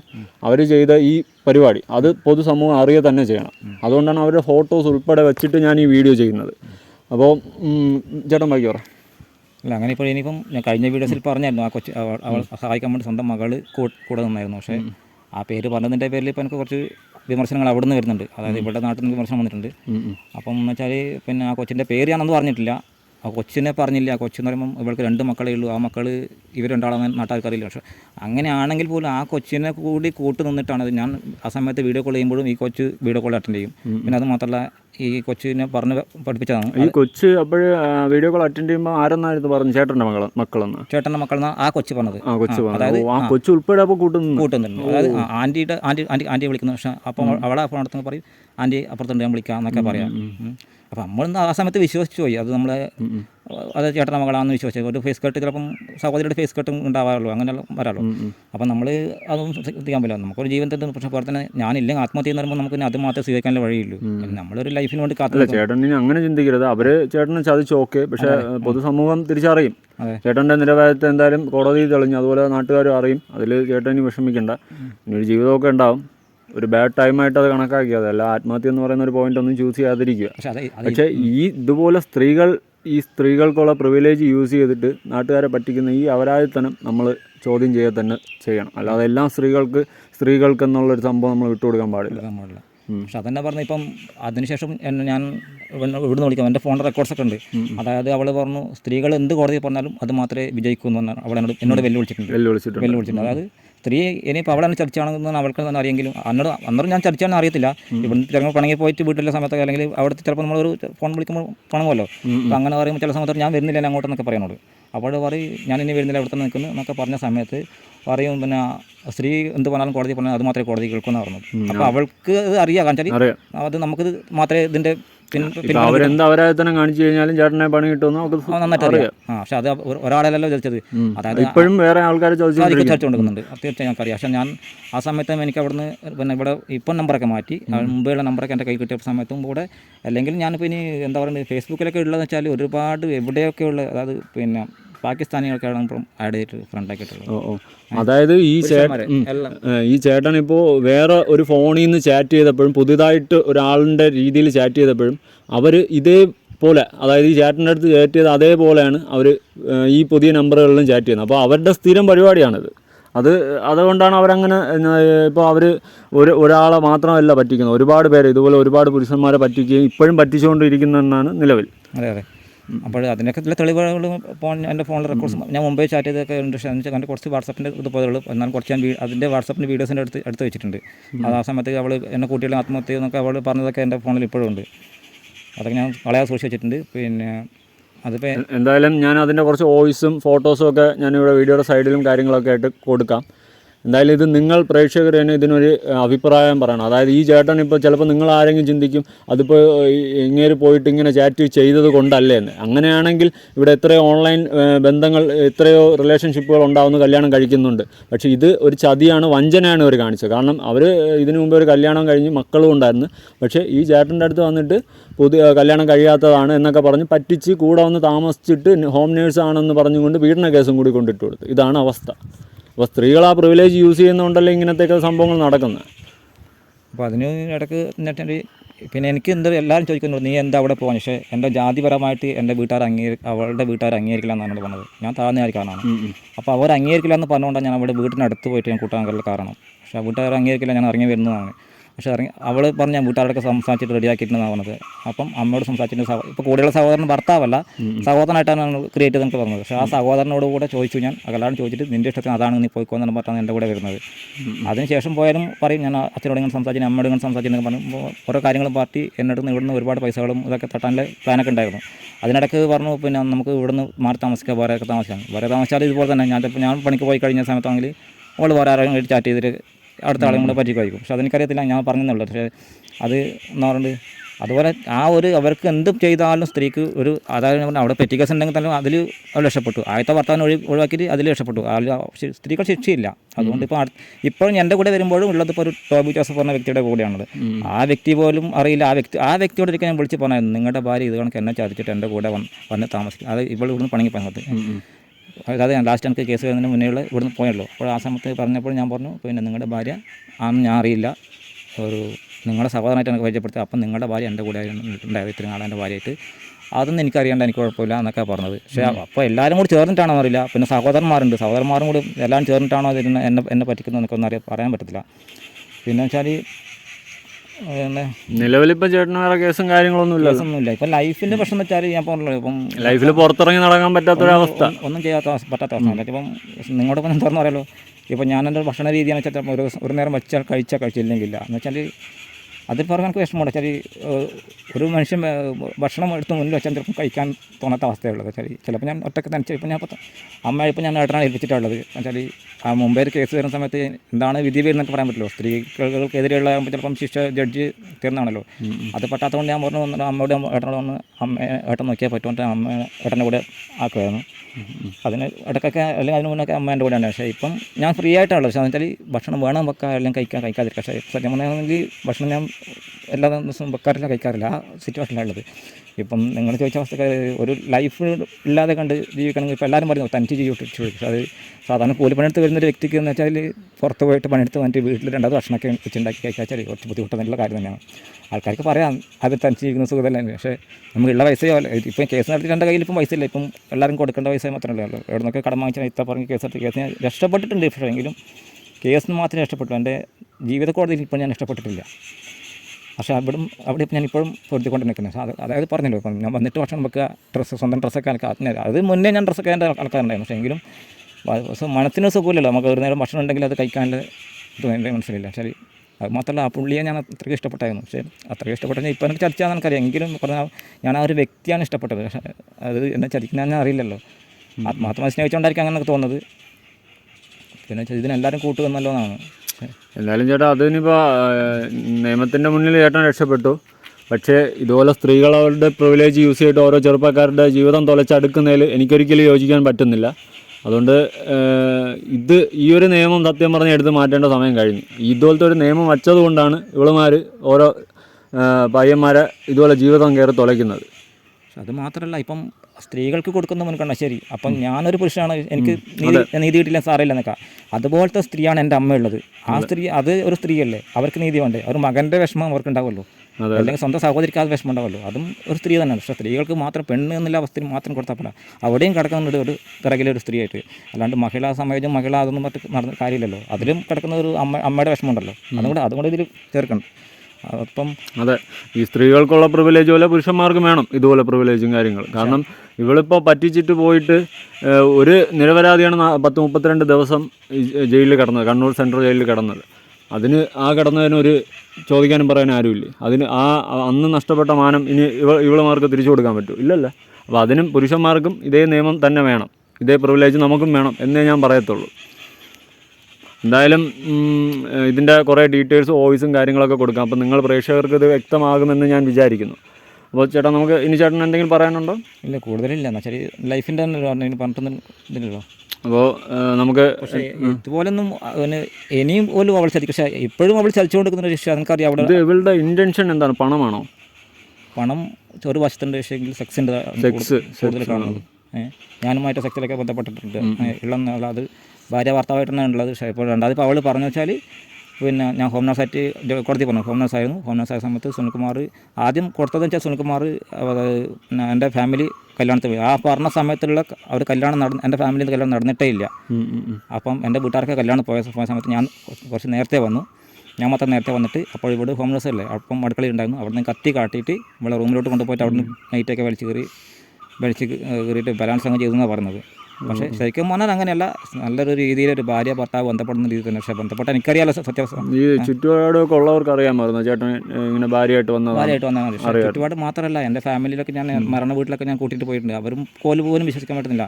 അവർ ചെയ്ത ഈ പരിപാടി. അത് പൊതുസമൂഹം അറിയ തന്നെ ചെയ്യണം. അതുകൊണ്ടാണ് അവരുടെ ഫോട്ടോസ് ഉൾപ്പെടെ വെച്ചിട്ട് ഞാൻ ഈ വീഡിയോ ചെയ്യുന്നത്. അപ്പോൾ ചേട്ടൻ ബാക്കി പറ. അല്ല അങ്ങനെ ഇപ്പോൾ ഇനിയിപ്പം ഞാൻ കഴിഞ്ഞ വീഡിയോസിൽ പറഞ്ഞായിരുന്നു ആ കൊച്ചു അവൾ സഹായിക്കാൻ വേണ്ടി സ്വന്തം മകൾ കൂടെ നിന്നായിരുന്നു. പക്ഷേ ആ പേര് പറഞ്ഞതിന്റെ പേരിൽ ഇപ്പോൾ എനിക്ക് കുറച്ച് വിമർശനങ്ങൾ അവിടെ നിന്ന് വരുന്നുണ്ട്. അതായത് ഇവിടെ നാട്ടിൽ നിന്ന് വിമർശനം വന്നിട്ടുണ്ട്. അപ്പം എന്ന് വെച്ചാൽ പിന്നെ ആ കൊച്ചിന്റെ പേര് ഞാനൊന്നും പറഞ്ഞിട്ടില്ല. ആ കൊച്ചിനെ പറഞ്ഞില്ല. ആ കൊച്ചെന്ന് പറയുമ്പോൾ ഇവൾക്ക് രണ്ട് മക്കളേ ഉള്ളൂ. ആ മക്കൾ ഇവർ രണ്ടാളാണ് നാട്ടുകാർക്ക് അറിയില്ല പക്ഷേ അങ്ങനെയാണെങ്കിൽ പോലും ആ കൊച്ചിനെ കൂടി കൂട്ട് നിന്നിട്ടാണ് ഞാൻ ആ സമയത്ത് വീഡിയോ കോൾ ചെയ്യുമ്പോഴും ഈ കൊച്ച് വീഡിയോ കോൾ അറ്റൻഡ് ചെയ്യും. പിന്നെ അത് മാത്രമല്ല ഈ കൊച്ചിനെ പറഞ്ഞ് പഠിപ്പിച്ചതാണ്. ഈ കൊച്ച് അപ്പോഴ് വീഡിയോ കോൾ അറ്റൻഡ് ചെയ്യുമ്പോൾ ആരെന്നായിരുന്നു പറഞ്ഞു? ചേട്ടന്റെ മകൾ മക്കളെന്ന്. ചേട്ടന്റെ മക്കളെന്ന് ആ കൊച്ച് പറഞ്ഞത്. ആ കൊച്ച് അതായത് ആ കൊച്ചു ഉൾപ്പെടെ അപ്പോൾ കൂട്ടുന്നു കൂട്ടുന്നുണ്ട്. അതായത് ആന്റിയുടെ ആന്റി ആന്റി ആന്റിയെ വിളിക്കുന്നു. പക്ഷേ അപ്പം അവളെ ഫോൺ എടുത്ത് പറയും ആന്റി അപ്പുറത്തുണ്ട് ഞാൻ വിളിക്കാം എന്നൊക്കെ പറയാം. അപ്പോൾ അപ്പം നമ്മൾ ആ സമയത്ത് വിശ്വസിച്ചു പോയി. അത് നമ്മളെ അത് ചേട്ടൻ മകളാണെന്ന് വിശ്വസിച്ചത് ഒരു ഫേസ് കട്ട് ചിലപ്പം സഹോദരിയുടെ ഫേസ് കട്ടും ഉണ്ടാവാറുള്ളൂ അങ്ങനെ വരാറുള്ളൂ. അപ്പം നമ്മൾ അതൊന്നും ശ്രദ്ധിക്കാൻ പറ്റില്ല. നമുക്കൊരു ജീവിതത്തിൽ പക്ഷേ പോലെ തന്നെ ഞാനില്ലെങ്കിൽ ആത്മഹത്യ എന്ന് പറയുമ്പോൾ നമുക്ക് അത് മാത്രമേ സ്വീകരിക്കാനുള്ള വഴിയുള്ളൂ. നമ്മളൊരു ലൈഫിന് വേണ്ടി കാത്തില്ല ചേട്ടൻ ഇനി അങ്ങനെ ചിന്തിക്കരുത്. അവർ ചേട്ടനെ ചതിച്ചു ഓക്കെ പക്ഷെ പൊതുസമൂഹം തിരിച്ചറിയും. അതെ. ചേട്ടന്റെ നിലവാരത്തെ എന്തായാലും കോടതി തെളിഞ്ഞു അതുപോലെ നാട്ടുകാരും അറിയും. അതിൽ ചേട്ടൻ ഇനി വിഷമിക്കണ്ട. ഇനി ഒരു ജീവിതമൊക്കെ ഉണ്ടാവും. ഒരു ബാഡ് ടൈമായിട്ട് അത് കണക്കാക്കിയതല്ല ആത്മഹത്യ എന്ന് പറയുന്ന ഒരു പോയിന്റ് ഒന്നും ചൂസ് ചെയ്യാതിരിക്കുക. അത് അത് പക്ഷേ ഈ ഇതുപോലെ സ്ത്രീകൾ ഈ സ്ത്രീകൾക്കുള്ള പ്രിവിലേജ് യൂസ് ചെയ്തിട്ട് നാട്ടുകാരെ പറ്റിക്കുന്ന ഈ അപരാധിത്തനം നമ്മൾ ചോദ്യം ചെയ്യുക തന്നെ ചെയ്യണം. അല്ലാതെ എല്ലാ സ്ത്രീകൾക്ക് സ്ത്രീകൾക്ക് എന്നുള്ളൊരു സംഭവം നമ്മൾ വിട്ടുകൊടുക്കാൻ പാടില്ല. പാടില്ല. പക്ഷെ അതന്നെ പറഞ്ഞ ഇപ്പം അതിനുശേഷം ഞാൻ ഇവിടുന്ന് വിളിക്കാം. എന്റെ ഫോണിൽ റെക്കോർഡ്സ് ഒക്കെ ഉണ്ട്. അതായത് അവൾ പറഞ്ഞു സ്ത്രീകൾ എന്ത് കോടതി പറഞ്ഞാലും അത് മാത്രമേ വിജയിക്കൂ എന്ന് പറഞ്ഞാൽ അവൾ എന്നോട് എന്നോട് വെല്ലുവിളിച്ചിട്ടുണ്ട്. വെല്ലുവിളിച്ചിട്ടുണ്ട്. വെല്ലുവിളിച്ചിട്ടുണ്ട്. അതായത് സ്ത്രീ ഇനിയിപ്പോൾ അവളാണ് ചർച്ചയാണെന്ന് അവൾക്ക് തന്നെ അറിയെങ്കിലും. അന്നോട് അന്നേരം ഞാൻ ചർച്ചയാണെന്ന് അറിയത്തില്ല. ഇവിടുന്ന് ചിലപ്പോൾ പണങ്ങി പോയിട്ട് വീട്ടിലെ സമയത്തൊക്കെ അല്ലെങ്കിൽ അവിടുത്തെ ചിലപ്പോൾ നമ്മളൊരു ഫോൺ വിളിക്കുമ്പോൾ പണമല്ലോ അപ്പോൾ അങ്ങനെ പറയുമ്പോൾ ചില സമയത്ത് ഞാൻ വരുന്നില്ല അങ്ങോട്ടെന്നൊക്കെ പറയണോട് അപ്പോൾ പറയും ഞാൻ ഇനി വരുന്നില്ല അവിടെ തന്നെ നിൽക്കുന്നു എന്നൊക്കെ പറഞ്ഞ സമയത്ത് പറയും പിന്നെ സ്ത്രീ എന്ത് പറഞ്ഞാലും കോടതി പറഞ്ഞാൽ അത് മാത്രമേ കോടതി കേൾക്കുമെന്ന് പറഞ്ഞു. അപ്പോൾ അവൾക്ക് അത് അറിയാം. കാരണം വെച്ചാൽ അത് നമുക്കിത് മാത്രമേ ഇതിന്റെ ഇപ്പൊ അവരെന്ത് അപരാധത്തനം കാണിച്ചു കഴിഞ്ഞാലും ചേട്ടനെ പണി കിട്ടുമെന്ന് നമുക്ക് നന്നായിട്ട് അറിയാം. ആ പക്ഷെ അത് ഒരാളല്ലല്ലോ ചോദിച്ചത്. അതായത് ഇപ്പോഴും വേറെ ആൾക്കാർ ചോദിച്ചു കൊടുക്കുന്നുണ്ട് തീർച്ചയായും ഞങ്ങൾക്കറിയാം പക്ഷെ ഞാൻ ആ സമയത്തും എനിക്ക് അവിടുന്ന് പിന്നെ ഇവിടെ ഇപ്പം നമ്പറൊക്കെ മാറ്റി. മുമ്പേയുള്ള നമ്പറൊക്കെ എന്റെ കൈ കിട്ടിയ സമയത്തും കൂടെ അല്ലെങ്കിൽ ഞാനിപ്പോൾ ഇനി എന്താ പറയുന്നത് ഫേസ്ബുക്കിലൊക്കെ ഉള്ളതെന്ന് വെച്ചാൽ ഒരുപാട് എവിടെയൊക്കെ ഉള്ള അതായത് പിന്നെ പാകിസ്ഥാനികൾക്കാണ് ആഡ് ചെയ്തിട്ട് ഫ്രണ്ട് ആക്കിയിട്ടുള്ളത്. ഓ ഓ. അതായത് ഈ ചേട്ടൻ. ഈ ചേട്ടൻ ഇപ്പോൾ വേറെ ഒരു ഫോണിൽ നിന്ന് ചാറ്റ് ചെയ്തപ്പോഴും പുതിയതായിട്ട് ഒരാളുടെ രീതിയിൽ ചാറ്റ് ചെയ്തപ്പോഴും അവർ ഇതേപോലെ അതായത് ഈ ചാറ്റിന്റെ അടുത്ത് ചാറ്റ് ചെയ്ത് അതേപോലെയാണ് അവർ ഈ പുതിയ നമ്പറുകളിലും ചാറ്റ് ചെയ്യുന്നത്. അപ്പോൾ അവരുടെ സ്ഥിരം പരിപാടിയാണിത്. അത് അതുകൊണ്ടാണ് അവരങ്ങനെ ഇപ്പോൾ അവർ ഒരു ഒരാളെ മാത്രമല്ല പറ്റിക്കുന്നത്. ഒരുപാട് പേരെ ഇതുപോലെ ഒരുപാട് പുരുഷന്മാരെ പറ്റിക്കുകയും ഇപ്പോഴും പറ്റിച്ചുകൊണ്ടിരിക്കുന്നതെന്നാണ് നിലവിൽ. അതെ അതെ. അപ്പോൾ അതിനൊക്കെ ചില തെളിവുകൾ ഫോൺ എന്റെ ഫോണിൽ റെക്കോർഡ്സ് ഞാൻ മുമ്പേ ചാറ്റ് ചെയ്തൊക്കെ ഉണ്ട്. പക്ഷേ എന്ന് വെച്ചാൽ കുറച്ച് വാട്സപ്പിന്റെ ഇത് പോയുള്ളൂ എന്നാലും കുറച്ച് ഞാൻ അതിന്റെ വാട്സപ്പിന്റെ വീഡിയോസിന്റെ അടുത്ത് എടുത്ത് വെച്ചിട്ടുണ്ട്. അത് ആ സമയത്ത് അവൾ എന്നെ കൂട്ടിയുള്ള ആത്മഹത്യ എന്നൊക്കെ അവൾ പറഞ്ഞതൊക്കെ എന്റെ ഫോണിൽ ഇപ്പോഴും ഉണ്ട്. അതൊക്കെ ഞാൻ വളരെ സൂക്ഷിച്ച് വെച്ചിട്ടുണ്ട്. പിന്നെ അതിപ്പോൾ എന്തായാലും ഞാൻ അതിന്റെ കുറച്ച് വോയിസും ഫോട്ടോസും ഒക്കെ ഞാനിവിടെ വീഡിയോയുടെ സൈഡിലും കാര്യങ്ങളൊക്കെ ആയിട്ട് കൊടുക്കാം. എന്തായാലും ഇത് നിങ്ങൾ പ്രേക്ഷകർ തന്നെ ഇതിനൊരു അഭിപ്രായം പറയണം. അതായത് ഈ ചേട്ടൻ ഇപ്പോൾ ചിലപ്പോൾ നിങ്ങൾ ആരെങ്കിലും ചിന്തിക്കും അതിപ്പോൾ ഇങ്ങനെ പോയിട്ട് ഇങ്ങനെ ചാറ്റ് ചെയ്തത് കൊണ്ടല്ലേ എന്ന്. അങ്ങനെയാണെങ്കിൽ ഇവിടെ എത്രയോ ഓൺലൈൻ ബന്ധങ്ങൾ എത്രയോ റിലേഷൻഷിപ്പുകൾ ഉണ്ടാവുന്ന കല്യാണം കഴിക്കുന്നുണ്ട്. പക്ഷേ ഇത് ഒരു ചതിയാണ് വഞ്ചനയാണ് ഇവർ കാണിച്ചത്. കാരണം അവർ ഇതിനു മുമ്പ് ഒരു കല്യാണം കഴിഞ്ഞ് മക്കളും ഉണ്ടായിരുന്നു. പക്ഷേ ഈ ചേട്ടന്റെ അടുത്ത് വന്നിട്ട് പുതിയ കല്യാണം കഴിയാത്തതാണ് എന്നൊക്കെ പറഞ്ഞ് പറ്റിച്ച് കൂടെ വന്ന് താമസിച്ചിട്ട് ഹോം നേഴ്സ് ആണെന്ന് പറഞ്ഞുകൊണ്ട് പീഡന കേസും കൂടി കൊണ്ടിട്ട് കൊടുത്തു. ഇതാണ് അവസ്ഥ. അപ്പോൾ സ്ത്രീകൾ ആ പ്രിവിലേജ് യൂസ് ചെയ്യുന്നതുകൊണ്ടല്ലേ ഇങ്ങനത്തെയൊക്കെ സംഭവങ്ങൾ നടക്കുന്നത് അപ്പോൾ അതിന് ഇടയ്ക്ക് എന്നിട്ട് പിന്നെ എനിക്ക് എന്താ എല്ലാവരും ചോദിക്കുന്നുണ്ട് നീ എന്താ അവിടെ പോകാൻ പക്ഷേ എന്റെ ജാതിപരമായിട്ട് എന്റെ വീട്ടുകാർ അംഗീകരി അവളുടെ വീട്ടുകാർ അംഗീകരിക്കില്ല എന്നാണ് എന്നോട് പറഞ്ഞത്. ഞാൻ താഴ്ന്ന ആൾക്കാരാണ് അപ്പോൾ അവർ അംഗീകരിക്കില്ല എന്ന് പറഞ്ഞുകൊണ്ടാണ് ഞാൻ അവിടെ വീട്ടിനടുത്ത് പോയിട്ട് ഞാൻ കൂട്ടാൻ കാരണം. പക്ഷേ ആ വീട്ടുകാർ അംഗീകരിക്കില്ല ഞാൻ ഇറങ്ങി വരുന്നതാണ്. പക്ഷേ ഇറങ്ങി അവൾ പറഞ്ഞ വീട്ടുകാരൊക്കെ സംസാരിച്ചിട്ട് റെഡിയാക്കിയിട്ടുണ്ടെന്നാണ് പറഞ്ഞത്. അപ്പം അമ്മയോട് സംസാരിച്ചിട്ട് ഇപ്പോൾ കൂടെയുള്ള സഹോദരൻ ഭർത്താവല്ല സഹോദരനായിട്ടാണ് ക്രിയേറ്റ് ചെയ്തെന്ന് പറഞ്ഞത്. പക്ഷേ ആ സഹോദരനോട് കൂടെ ചോദിച്ചു ഞാൻ അകലാണ് ചോദിച്ചിട്ട് നിന്റെ ഇഷ്ടത്തിന് അതാണ് നീ പോയിക്കോന്ന് പറഞ്ഞാണ് എന്റെ കൂടെ വരുന്നത്. അതിനുശേഷം പോയാലും പറയും ഞാൻ അച്ഛനോട് ഇങ്ങനെ സംസാരിച്ചു അമ്മയോട് ഇങ്ങനെ സംസാരിച്ചിട്ട് പറയുമ്പോൾ ഓരോ കാര്യങ്ങളും പാർട്ടി എന്നിടത്ത് ഇവിടുന്ന് ഒരുപാട് പൈസകളും ഇതൊക്കെ തട്ടാനുള്ള പ്ലാനൊക്കെ ഉണ്ടായിരുന്നു. അതിനിടയ്ക്ക് പറഞ്ഞു പിന്നെ നമുക്ക് ഇവിടുന്ന് മാറി താമസിക്കാം വേറെ ഒക്കെ താമസിക്കാം. വേറെ താമസിച്ചാൽ ഇതുപോലെ തന്നെ. ഞാൻ ചിലപ്പോൾ ഞാൻ പണിക്ക് പോയി കഴിഞ്ഞ സമയത്താണെങ്കിൽ അവൾ വേറെ ആരെങ്കിലും ചാറ്റ് ചെയ്തിട്ട് അടുത്ത ആളെയും കൂടെ പറ്റിക്കുമായിരിക്കും പക്ഷെ അതെനിക്കറിയത്തില്ല ഞാൻ പറഞ്ഞെന്നുള്ളൂ പക്ഷേ അത് എന്ന് പറയുന്നത് അതുപോലെ ആ ഒരു അവർക്ക് എന്ത് ചെയ്താലും സ്ത്രീക്ക് ഒരു അതായത് പറഞ്ഞ അവിടെ പെറ്റിക്കേസ് ഉണ്ടെങ്കിൽ തന്നെ അതിൽ അവർ രക്ഷപ്പെട്ടു. ആദ്യത്തെ ഭർത്താവിനെ ഒഴി ഒഴിവാക്കിയിട്ട് അതിൽ രക്ഷപ്പെട്ടു. അതിൽ സ്ത്രീകൾ ശിക്ഷയില്ല. അതുകൊണ്ട് ഇപ്പോൾ ഇപ്പോഴും എന്റെ കൂടെ വരുമ്പോഴും ഉള്ളത് ഇപ്പോൾ ഒരു ടോബി ജോസഫ് പറഞ്ഞ വ്യക്തിയുടെ കൂടെയാണുള്ളത് ആ വ്യക്തി പോലും അറിയില്ല. ആ വ്യക്തി ആ വ്യക്തിയോട് ഒരിക്കൽ ഞാൻ വിളിച്ച് പറഞ്ഞായിരുന്നു നിങ്ങളുടെ ഭാര്യ ഇത് കണക്ക് എന്നെ ചതിച്ചിട്ട് എന്റെ കൂടെ വന്ന് വന്ന് താമസിക്കും അത് ഇപ്പോൾ ഇവിടുന്ന് പണങ്ങി പോയത് അതായത് ഞാൻ ലാസ്റ്റ് എനിക്ക് കേസ് വരുന്നതിന് മുന്നേയുള്ള ഇവിടുന്ന് പോയല്ലോ. അപ്പോൾ ആ സമയത്ത് പറഞ്ഞപ്പോൾ ഞാൻ പറഞ്ഞു പിന്നെ നിങ്ങളുടെ ഭാര്യ ആണെന്ന് ഞാൻ അറിയില്ല. ഒരു നിങ്ങളുടെ സഹോദരനായിട്ട് എനിക്ക് പരിചയപ്പെടുത്തി. അപ്പം നിങ്ങളുടെ ഭാര്യ എന്റെ കൂടെ ഉണ്ടായിരുന്നു. ഇത്രയും നാളെ എന്റെ ഭാര്യയായിട്ട്. അതൊന്നും എനിക്കറിയാണ്ട് എനിക്ക് കുഴപ്പമില്ല എന്നൊക്കെ പറഞ്ഞത്. പക്ഷേ അപ്പോൾ എല്ലാവരും കൂടി ചേർന്നിട്ടാണോ അറിയില്ല പിന്നെ സഹോദരന്മാരുണ്ട്. സഹോദരന്മാരും കൂടി എല്ലാവരും ചേർന്നിട്ടാണോ അതിന് എന്നെ എന്നെ പറ്റിക്കുന്നത് എനിക്കൊന്നും അറിയാൻ പറയാൻ പറ്റത്തില്ല. പിന്നെ വെച്ചാൽ പിന്നെ നിലവിലിപ്പോൾ ചേട്ടന് വേറെ കേസും കാര്യങ്ങളൊന്നും ഇല്ല ഒന്നുമില്ല ഇപ്പൊ ലൈഫിന്റെ പ്രശ്നം വെച്ചാൽ ഞാൻ പറഞ്ഞല്ലോ ഇപ്പം ലൈഫിൽ പുറത്തിറങ്ങി നടക്കാൻ പറ്റാത്തൊരവസ്ഥ ഒന്നും- ഒന്നും ചെയ്യാത്ത അവസ്ഥ- പറ്റാത്ത അവസ്ഥ. ഇപ്പം നിങ്ങളുടെ ഇപ്പം തുറന്നു പറയാലോ ഇപ്പം ഞാൻ എന്റെ ഭക്ഷണ രീതിയെന്ന് വെച്ചാൽ ഒരു ഒരു നേരം വെച്ചാൽ കഴിച്ചാൽ കഴിച്ചില്ലെങ്കിൽ എന്ന് വെച്ചാൽ അതിൽ പറഞ്ഞാൽ എനിക്ക് വിഷമമുണ്ട്. വെച്ചാൽ ഒരു മനുഷ്യൻ ഭക്ഷണം എടുത്ത് മുന്നിൽ വെച്ചാൽ ചിലപ്പോൾ കഴിക്കാൻ തോന്നാത്ത അവസ്ഥയുള്ളത്. വെച്ചാൽ ചിലപ്പോൾ ഞാൻ ഒറ്റയ്ക്ക് തനിച്ച് ഇപ്പം ഞാൻ അമ്മ ഇപ്പം ഞാൻ ഏട്ടനാണ് ഏൽപ്പിച്ചിട്ടുള്ളത്. വെച്ചാൽ ആ മുമ്പേ കേസ് വരുന്ന സമയത്ത് എന്താണ് വിധി വരുന്നൊക്കെ പറയാൻ പറ്റില്ലോ. സ്ത്രീകൾക്കെതിരെയുള്ള ചിലപ്പം ശിക്ഷ ജഡ്ജ് തീർന്നാണല്ലോ. അത് പറ്റാത്തതുകൊണ്ട് ഞാൻ പറഞ്ഞു വന്നിട്ട് അമ്മയോട് ഏട്ടനോട് വന്ന് അമ്മ ഏട്ടൻ നോക്കിയാൽ പറ്റുമെന്ന് അമ്മ ഏട്ടന്റെ കൂടെ ആക്കുമായിരുന്നു. അതിന് ഇടയ്ക്കൊക്കെ അല്ലെങ്കിൽ അതിന് മുന്നൊക്കെ അമ്മ എന്റെ കൂടെയാണ് പക്ഷേ ഇപ്പം ഞാൻ ഫ്രീ ആയിട്ടാണല്ലോ പക്ഷേ എന്ന് വെച്ചാൽ ഭക്ഷണം വേണം വെക്കാം അല്ലെങ്കിൽ കഴിക്കാൻ കഴിക്കാതിരിക്കാം. പക്ഷേ സത്യം പറഞ്ഞാൽ ഭക്ഷണം ഞാൻ എല്ലാ ദിവസവും വെക്കാറില്ല കഴിക്കാറില്ല. ആ സിറ്റുവേഷനിലുള്ളത് ഇപ്പം നിങ്ങൾ ചോദിച്ച അവസ്ഥ ഒരു ലൈഫ് ഇല്ലാതെ കണ്ട് ജീവിക്കണമെങ്കിൽ ഇപ്പോൾ എല്ലാവരും പറഞ്ഞു തനിച്ച് ജീവിച്ചു അത് സാധാരണ കൂലി പണിയെടുത്ത് വരുന്ന ഒരു വ്യക്തിക്ക് എന്ന് വെച്ചാൽ പുറത്ത് പോയിട്ട് പണിയെടുത്ത് വന്നിട്ട് വീട്ടിൽ രണ്ടാമത് ഭക്ഷണമൊക്കെ വെച്ചുണ്ടാക്കി കഴിച്ചാൽ കുറച്ച് ബുദ്ധിമുട്ടെന്നുള്ള കാര്യം തന്നെയാണ്. ആൾക്കാർക്ക് പറയാം അത് തനിച്ച് ജീവിക്കുന്ന സുഖമല്ലേ പക്ഷേ നമുക്കുള്ള പൈസയോ ഇപ്പം കേസ് നടത്തിയിട്ട് എന്റെ കയ്യിൽ ഇപ്പം പൈസ ഇല്ല ഇപ്പം എല്ലാവരും കൊടുക്കേണ്ട പൈസ മാത്രമേ ഉള്ളൂ. എവിടെ നിന്നൊക്കെ കടം വാങ്ങിച്ചാൽ ഇത്ത പറഞ്ഞ് കേസ് എടുത്ത് കേസ് ഞാൻ രക്ഷപ്പെട്ടിട്ടുണ്ട് പക്ഷേ എങ്കിലും കേസിന് മാത്രമേ രക്ഷപ്പെട്ടു എന്റെ ജീവിത കോടതിയിൽ ഇപ്പം ഞാൻ രക്ഷപ്പെട്ടിട്ടില്ല. പക്ഷേ അവിടെ അവിടെ ഞാൻ ഇപ്പോഴും പൊരുത്തിക്കൊണ്ട് നിൽക്കുന്നത് അത് അതായത് പറഞ്ഞല്ലോ ഇപ്പം ഞാൻ വന്നിട്ട് ഭക്ഷണം വെക്കുക ഡ്രസ്സ് സ്വന്തം ഡ്രസ്സൊക്കെ അലക്കുക അത് മുന്നേ ഞാൻ ഡ്രസ്സൊക്കെ എന്റെ ആൾക്കാരുണ്ടായിരുന്നു പക്ഷേ എങ്കിലും മനസ്സിന് സുഖമില്ലല്ലോ. നമുക്ക് ഒരു നേരം ഭക്ഷണം ഉണ്ടെങ്കിൽ അത് കഴിക്കാനുള്ള ഇത് എന്റെ മനസ്സിലില്ല. ശരി അത് മാത്രമല്ല ആ പുള്ളിയെ ഞാൻ അത്രയ്ക്ക് ഇഷ്ടപ്പെട്ടായിരുന്നു. പക്ഷേ അത്രയ്ക്ക് ഇഷ്ടപ്പെട്ട ഇപ്പോൾ എനിക്ക് ചതിച്ചാന്ന് എനിക്കറിയാം. എങ്കിലും പറഞ്ഞാൽ ഞാൻ ആ ഒരു വ്യക്തിയാണ് ഇഷ്ടപ്പെട്ടത്. പക്ഷേ അത് എന്നെ ചതിക്കുന്ന ഞാൻ അറിയില്ലല്ലോ. ആത്മാർത്ഥമായി സ്നേഹിച്ചുകൊണ്ടായിരിക്കും അങ്ങനെ തോന്നുന്നത്. പിന്നെ വെച്ചാൽ ഇതിനെല്ലാവരും കൂട്ടുവന്നല്ലോ എന്നാണ് എന്തായാലും ചേട്ടാ അതിനിപ്പോൾ നിയമത്തിന്റെ മുന്നിൽ ചേട്ടൻ രക്ഷപ്പെട്ടു. പക്ഷേ ഇതുപോലെ സ്ത്രീകൾ അവരുടെ പ്രിവിലേജ് യൂസ് ചെയ്തിട്ട് ഓരോ ചെറുപ്പക്കാരുടെ ജീവിതം തുലച്ചടുക്കുന്നതിൽ എനിക്കൊരിക്കലും യോജിക്കാൻ പറ്റുന്നില്ല. അതുകൊണ്ട് ഇത് ഈ ഒരു നിയമം സത്യം പറഞ്ഞ് എടുത്ത് മാറ്റേണ്ട സമയം കഴിഞ്ഞു. ഇതുപോലത്തെ ഒരു നിയമം വച്ചതുകൊണ്ടാണ് ഇവളുമാർ ഓരോ പയ്യന്മാരെ ഇതുപോലെ ജീവിതം കയറി തുലയ്ക്കുന്നത്. അത് മാത്രമല്ല ഇപ്പം സ്ത്രീകൾക്ക് കൊടുക്കുന്ന മുൻഗണന ശരി. അപ്പം ഞാനൊരു പുരുഷനാണ് എനിക്ക് നീതി നീതി കിട്ടില്ല സാറില്ല എന്നൊക്കെ. അതുപോലത്തെ സ്ത്രീയാണ് എന്റെ അമ്മയുള്ളത്. ആ സ്ത്രീ അത് ഒരു സ്ത്രീയല്ലേ? അവർക്ക് നീതി വേണ്ടേ? ഒരു മകന്റെ വിഷമം അവർക്ക് ഉണ്ടാവുമല്ലോ. അല്ലെങ്കിൽ സ്വന്തം സഹോദരിക്ക് അത് വിഷമം ഉണ്ടാവുമല്ലോ. അതും ഒരു സ്ത്രീ തന്നെയാണ്. പക്ഷേ സ്ത്രീകൾക്ക് മാത്രം പെണ്ണ് എന്നുള്ള അവസ്ഥയിൽ മാത്രം കൊടുത്താൽ പോരാ. അവിടെയും കിടക്കുന്നുണ്ട് ഒരു പിറകിലെ ഒരു സ്ത്രീ ആയിട്ട് അല്ലാണ്ട് മഹിളാ സമാജം മഹിള അതൊന്നും മറ്റ് നടന്ന കാര്യമില്ലല്ലോ. അതിലും കിടക്കുന്ന ഒരു അമ്മ അമ്മയുടെ വിഷമമുണ്ടല്ലോ അതും കൂടെ അതും കൂടെ ഇതിൽ ചേർക്കണം അപ്പം അതെ ഈ സ്ത്രീകൾക്കുള്ള പ്രിവിലേജ് പോലെ പുരുഷന്മാർക്കും വേണം ഇതുപോലെ പ്രിവിലേജും കാര്യങ്ങൾ കാരണം ഇവളിപ്പോൾ പറ്റിച്ചിട്ട് പോയിട്ട് ഒരു നിരപരാധിയാണ് പത്ത് മുപ്പത്തിരണ്ട് ദിവസം ജയിലിൽ കിടന്നത് കണ്ണൂർ സെൻട്രൽ ജയിലിൽ കിടന്നത്. അതിന് ആ കിടന്നതിന് ഒരു ചോദിക്കാനും പറയാനും ആരുമില്ല? അതിന് ആ അന്ന് നഷ്ടപ്പെട്ട മാനം ഇനി ഇവ ഇവളുമാർക്ക് തിരിച്ചു കൊടുക്കാൻ പറ്റും. ഇല്ലല്ല. അപ്പോൾ അതിനും പുരുഷന്മാർക്കും ഇതേ നിയമം തന്നെ വേണം. ഇതേ പ്രിവിലേജ് നമുക്കും വേണം എന്നേ ഞാൻ പറയത്തുള്ളൂ. എന്തായാലും ഇതിന്റെ കുറേ ഡീറ്റെയിൽസ് വോയിസും കാര്യങ്ങളൊക്കെ കൊടുക്കാം. അപ്പോൾ നിങ്ങൾ പ്രേക്ഷകർക്ക് ഇത് വ്യക്തമാകുമെന്ന് ഞാൻ വിചാരിക്കുന്നു. അപ്പോൾ ചേട്ടാ നമുക്ക് ഇനി ചേട്ടൻ എന്തെങ്കിലും പറയാനുണ്ടോ? ഇല്ല കൂടുതലില്ല. എന്നാൽ വെച്ചാൽ ലൈഫിന്റെ പറഞ്ഞിട്ടൊന്നും ഇതില്ലല്ലോ അപ്പോൾ നമുക്ക് പക്ഷേ ഇതുപോലൊന്നും അവന് ഇനിയും പോലും അവൾ ചതിക്കും പക്ഷേ ഇപ്പോഴും അവൾ ചതിച്ചുകൊണ്ടിരിക്കുന്ന ഒരു വിഷയം നമുക്കറിയാം അവിടെ ഇവളുടെ ഇന്റൻഷൻ എന്താണ്? പണമാണോ? പണം ഒരു വശത്തുണ്ട് പക്ഷേങ്കിൽ സെക്സിന്റെ സെക്സ് കൂടുതൽ കാണുന്നത്. ഞാനുമായിട്ട് സെക്സിലൊക്കെ ബന്ധപ്പെട്ടിട്ടുണ്ട്. ഉള്ള അത് ഭാര്യ ഭർത്താവായിട്ടാണ് ഉള്ളത്. പക്ഷേ ഇപ്പോൾ രണ്ടാമത് ഇപ്പോൾ അവൾ പറഞ്ഞു വെച്ചാൽ പിന്നെ ഞാൻ ഹോം നഴ്സായിട്ട് കോടതി പറഞ്ഞു ഹോം നഴ്സായിരുന്നു ഹോം നഴ്സായ സമയത്ത് സുനിൽകുമാർ ആദ്യം കൊടുത്തതെന്ന് വെച്ചാൽ സുനിൽകുമാർ എന്റെ ഫാമിലി കല്യാണത്തിൽ പോയി. ആ പറഞ്ഞ സമയത്തുള്ള അവർ കല്യാണം നടന്ന് എന്റെ ഫാമിലിയിൽ കല്യാണം നടന്നിട്ടേ ഇല്ല. അപ്പം എന്റെ വീട്ടുകാർക്ക് കല്യാണം പോയ പോയ സമയത്ത് ഞാൻ കുറച്ച് നേരത്തെ വന്നു. ഞാൻ മാത്രം നേരത്തെ വന്നിട്ട് അപ്പോൾ ഇവിടെ ഹോം നേഴ്സ് അല്ലേ? അപ്പം അടുക്കളയിൽ ഉണ്ടായിരുന്നു. അവിടെ നിന്ന് കത്തി കാട്ടിയിട്ട് ഇവിടെ റൂമിലോട്ട് കൊണ്ടുപോയിട്ട് അവിടെ നിന്ന് നൈറ്റൊക്കെ വലിച്ച് കയറി വലിച്ച് കയറിയിട്ട് ബലാൻസ് അങ്ങ് ചെയ്തു എന്നാണ് പറഞ്ഞത് പക്ഷേ ശരിക്കും പറഞ്ഞാൽ അങ്ങനെയല്ല. നല്ലൊരു രീതിയിൽ ഒരു ഭാര്യ ഭർത്താവ് ബന്ധപ്പെടുന്ന രീതി തന്നെ പക്ഷേ ബന്ധപ്പെട്ട എനിക്കറിയാലോ സത്യാവസ്ഥ ഈ ചുറ്റുപാടൊക്കെ ഉള്ളവർക്ക് അറിയാമായിരുന്നു ചേട്ടൻ ഇങ്ങനെ ഭാര്യയായിട്ട് വന്നത് ഭാര്യയായിട്ട് വന്നാൽ മതി ചുറ്റുപാട് മാത്രമല്ല എന്റെ ഫാമിലിയിലൊക്കെ ഞാൻ മരണ വീട്ടിലൊക്കെ ഞാൻ കൂട്ടിയിട്ട് പോയിട്ടുണ്ട്. അവരും കോൽ പോലും വിശ്വസിക്കാൻ പറ്റുന്നില്ല.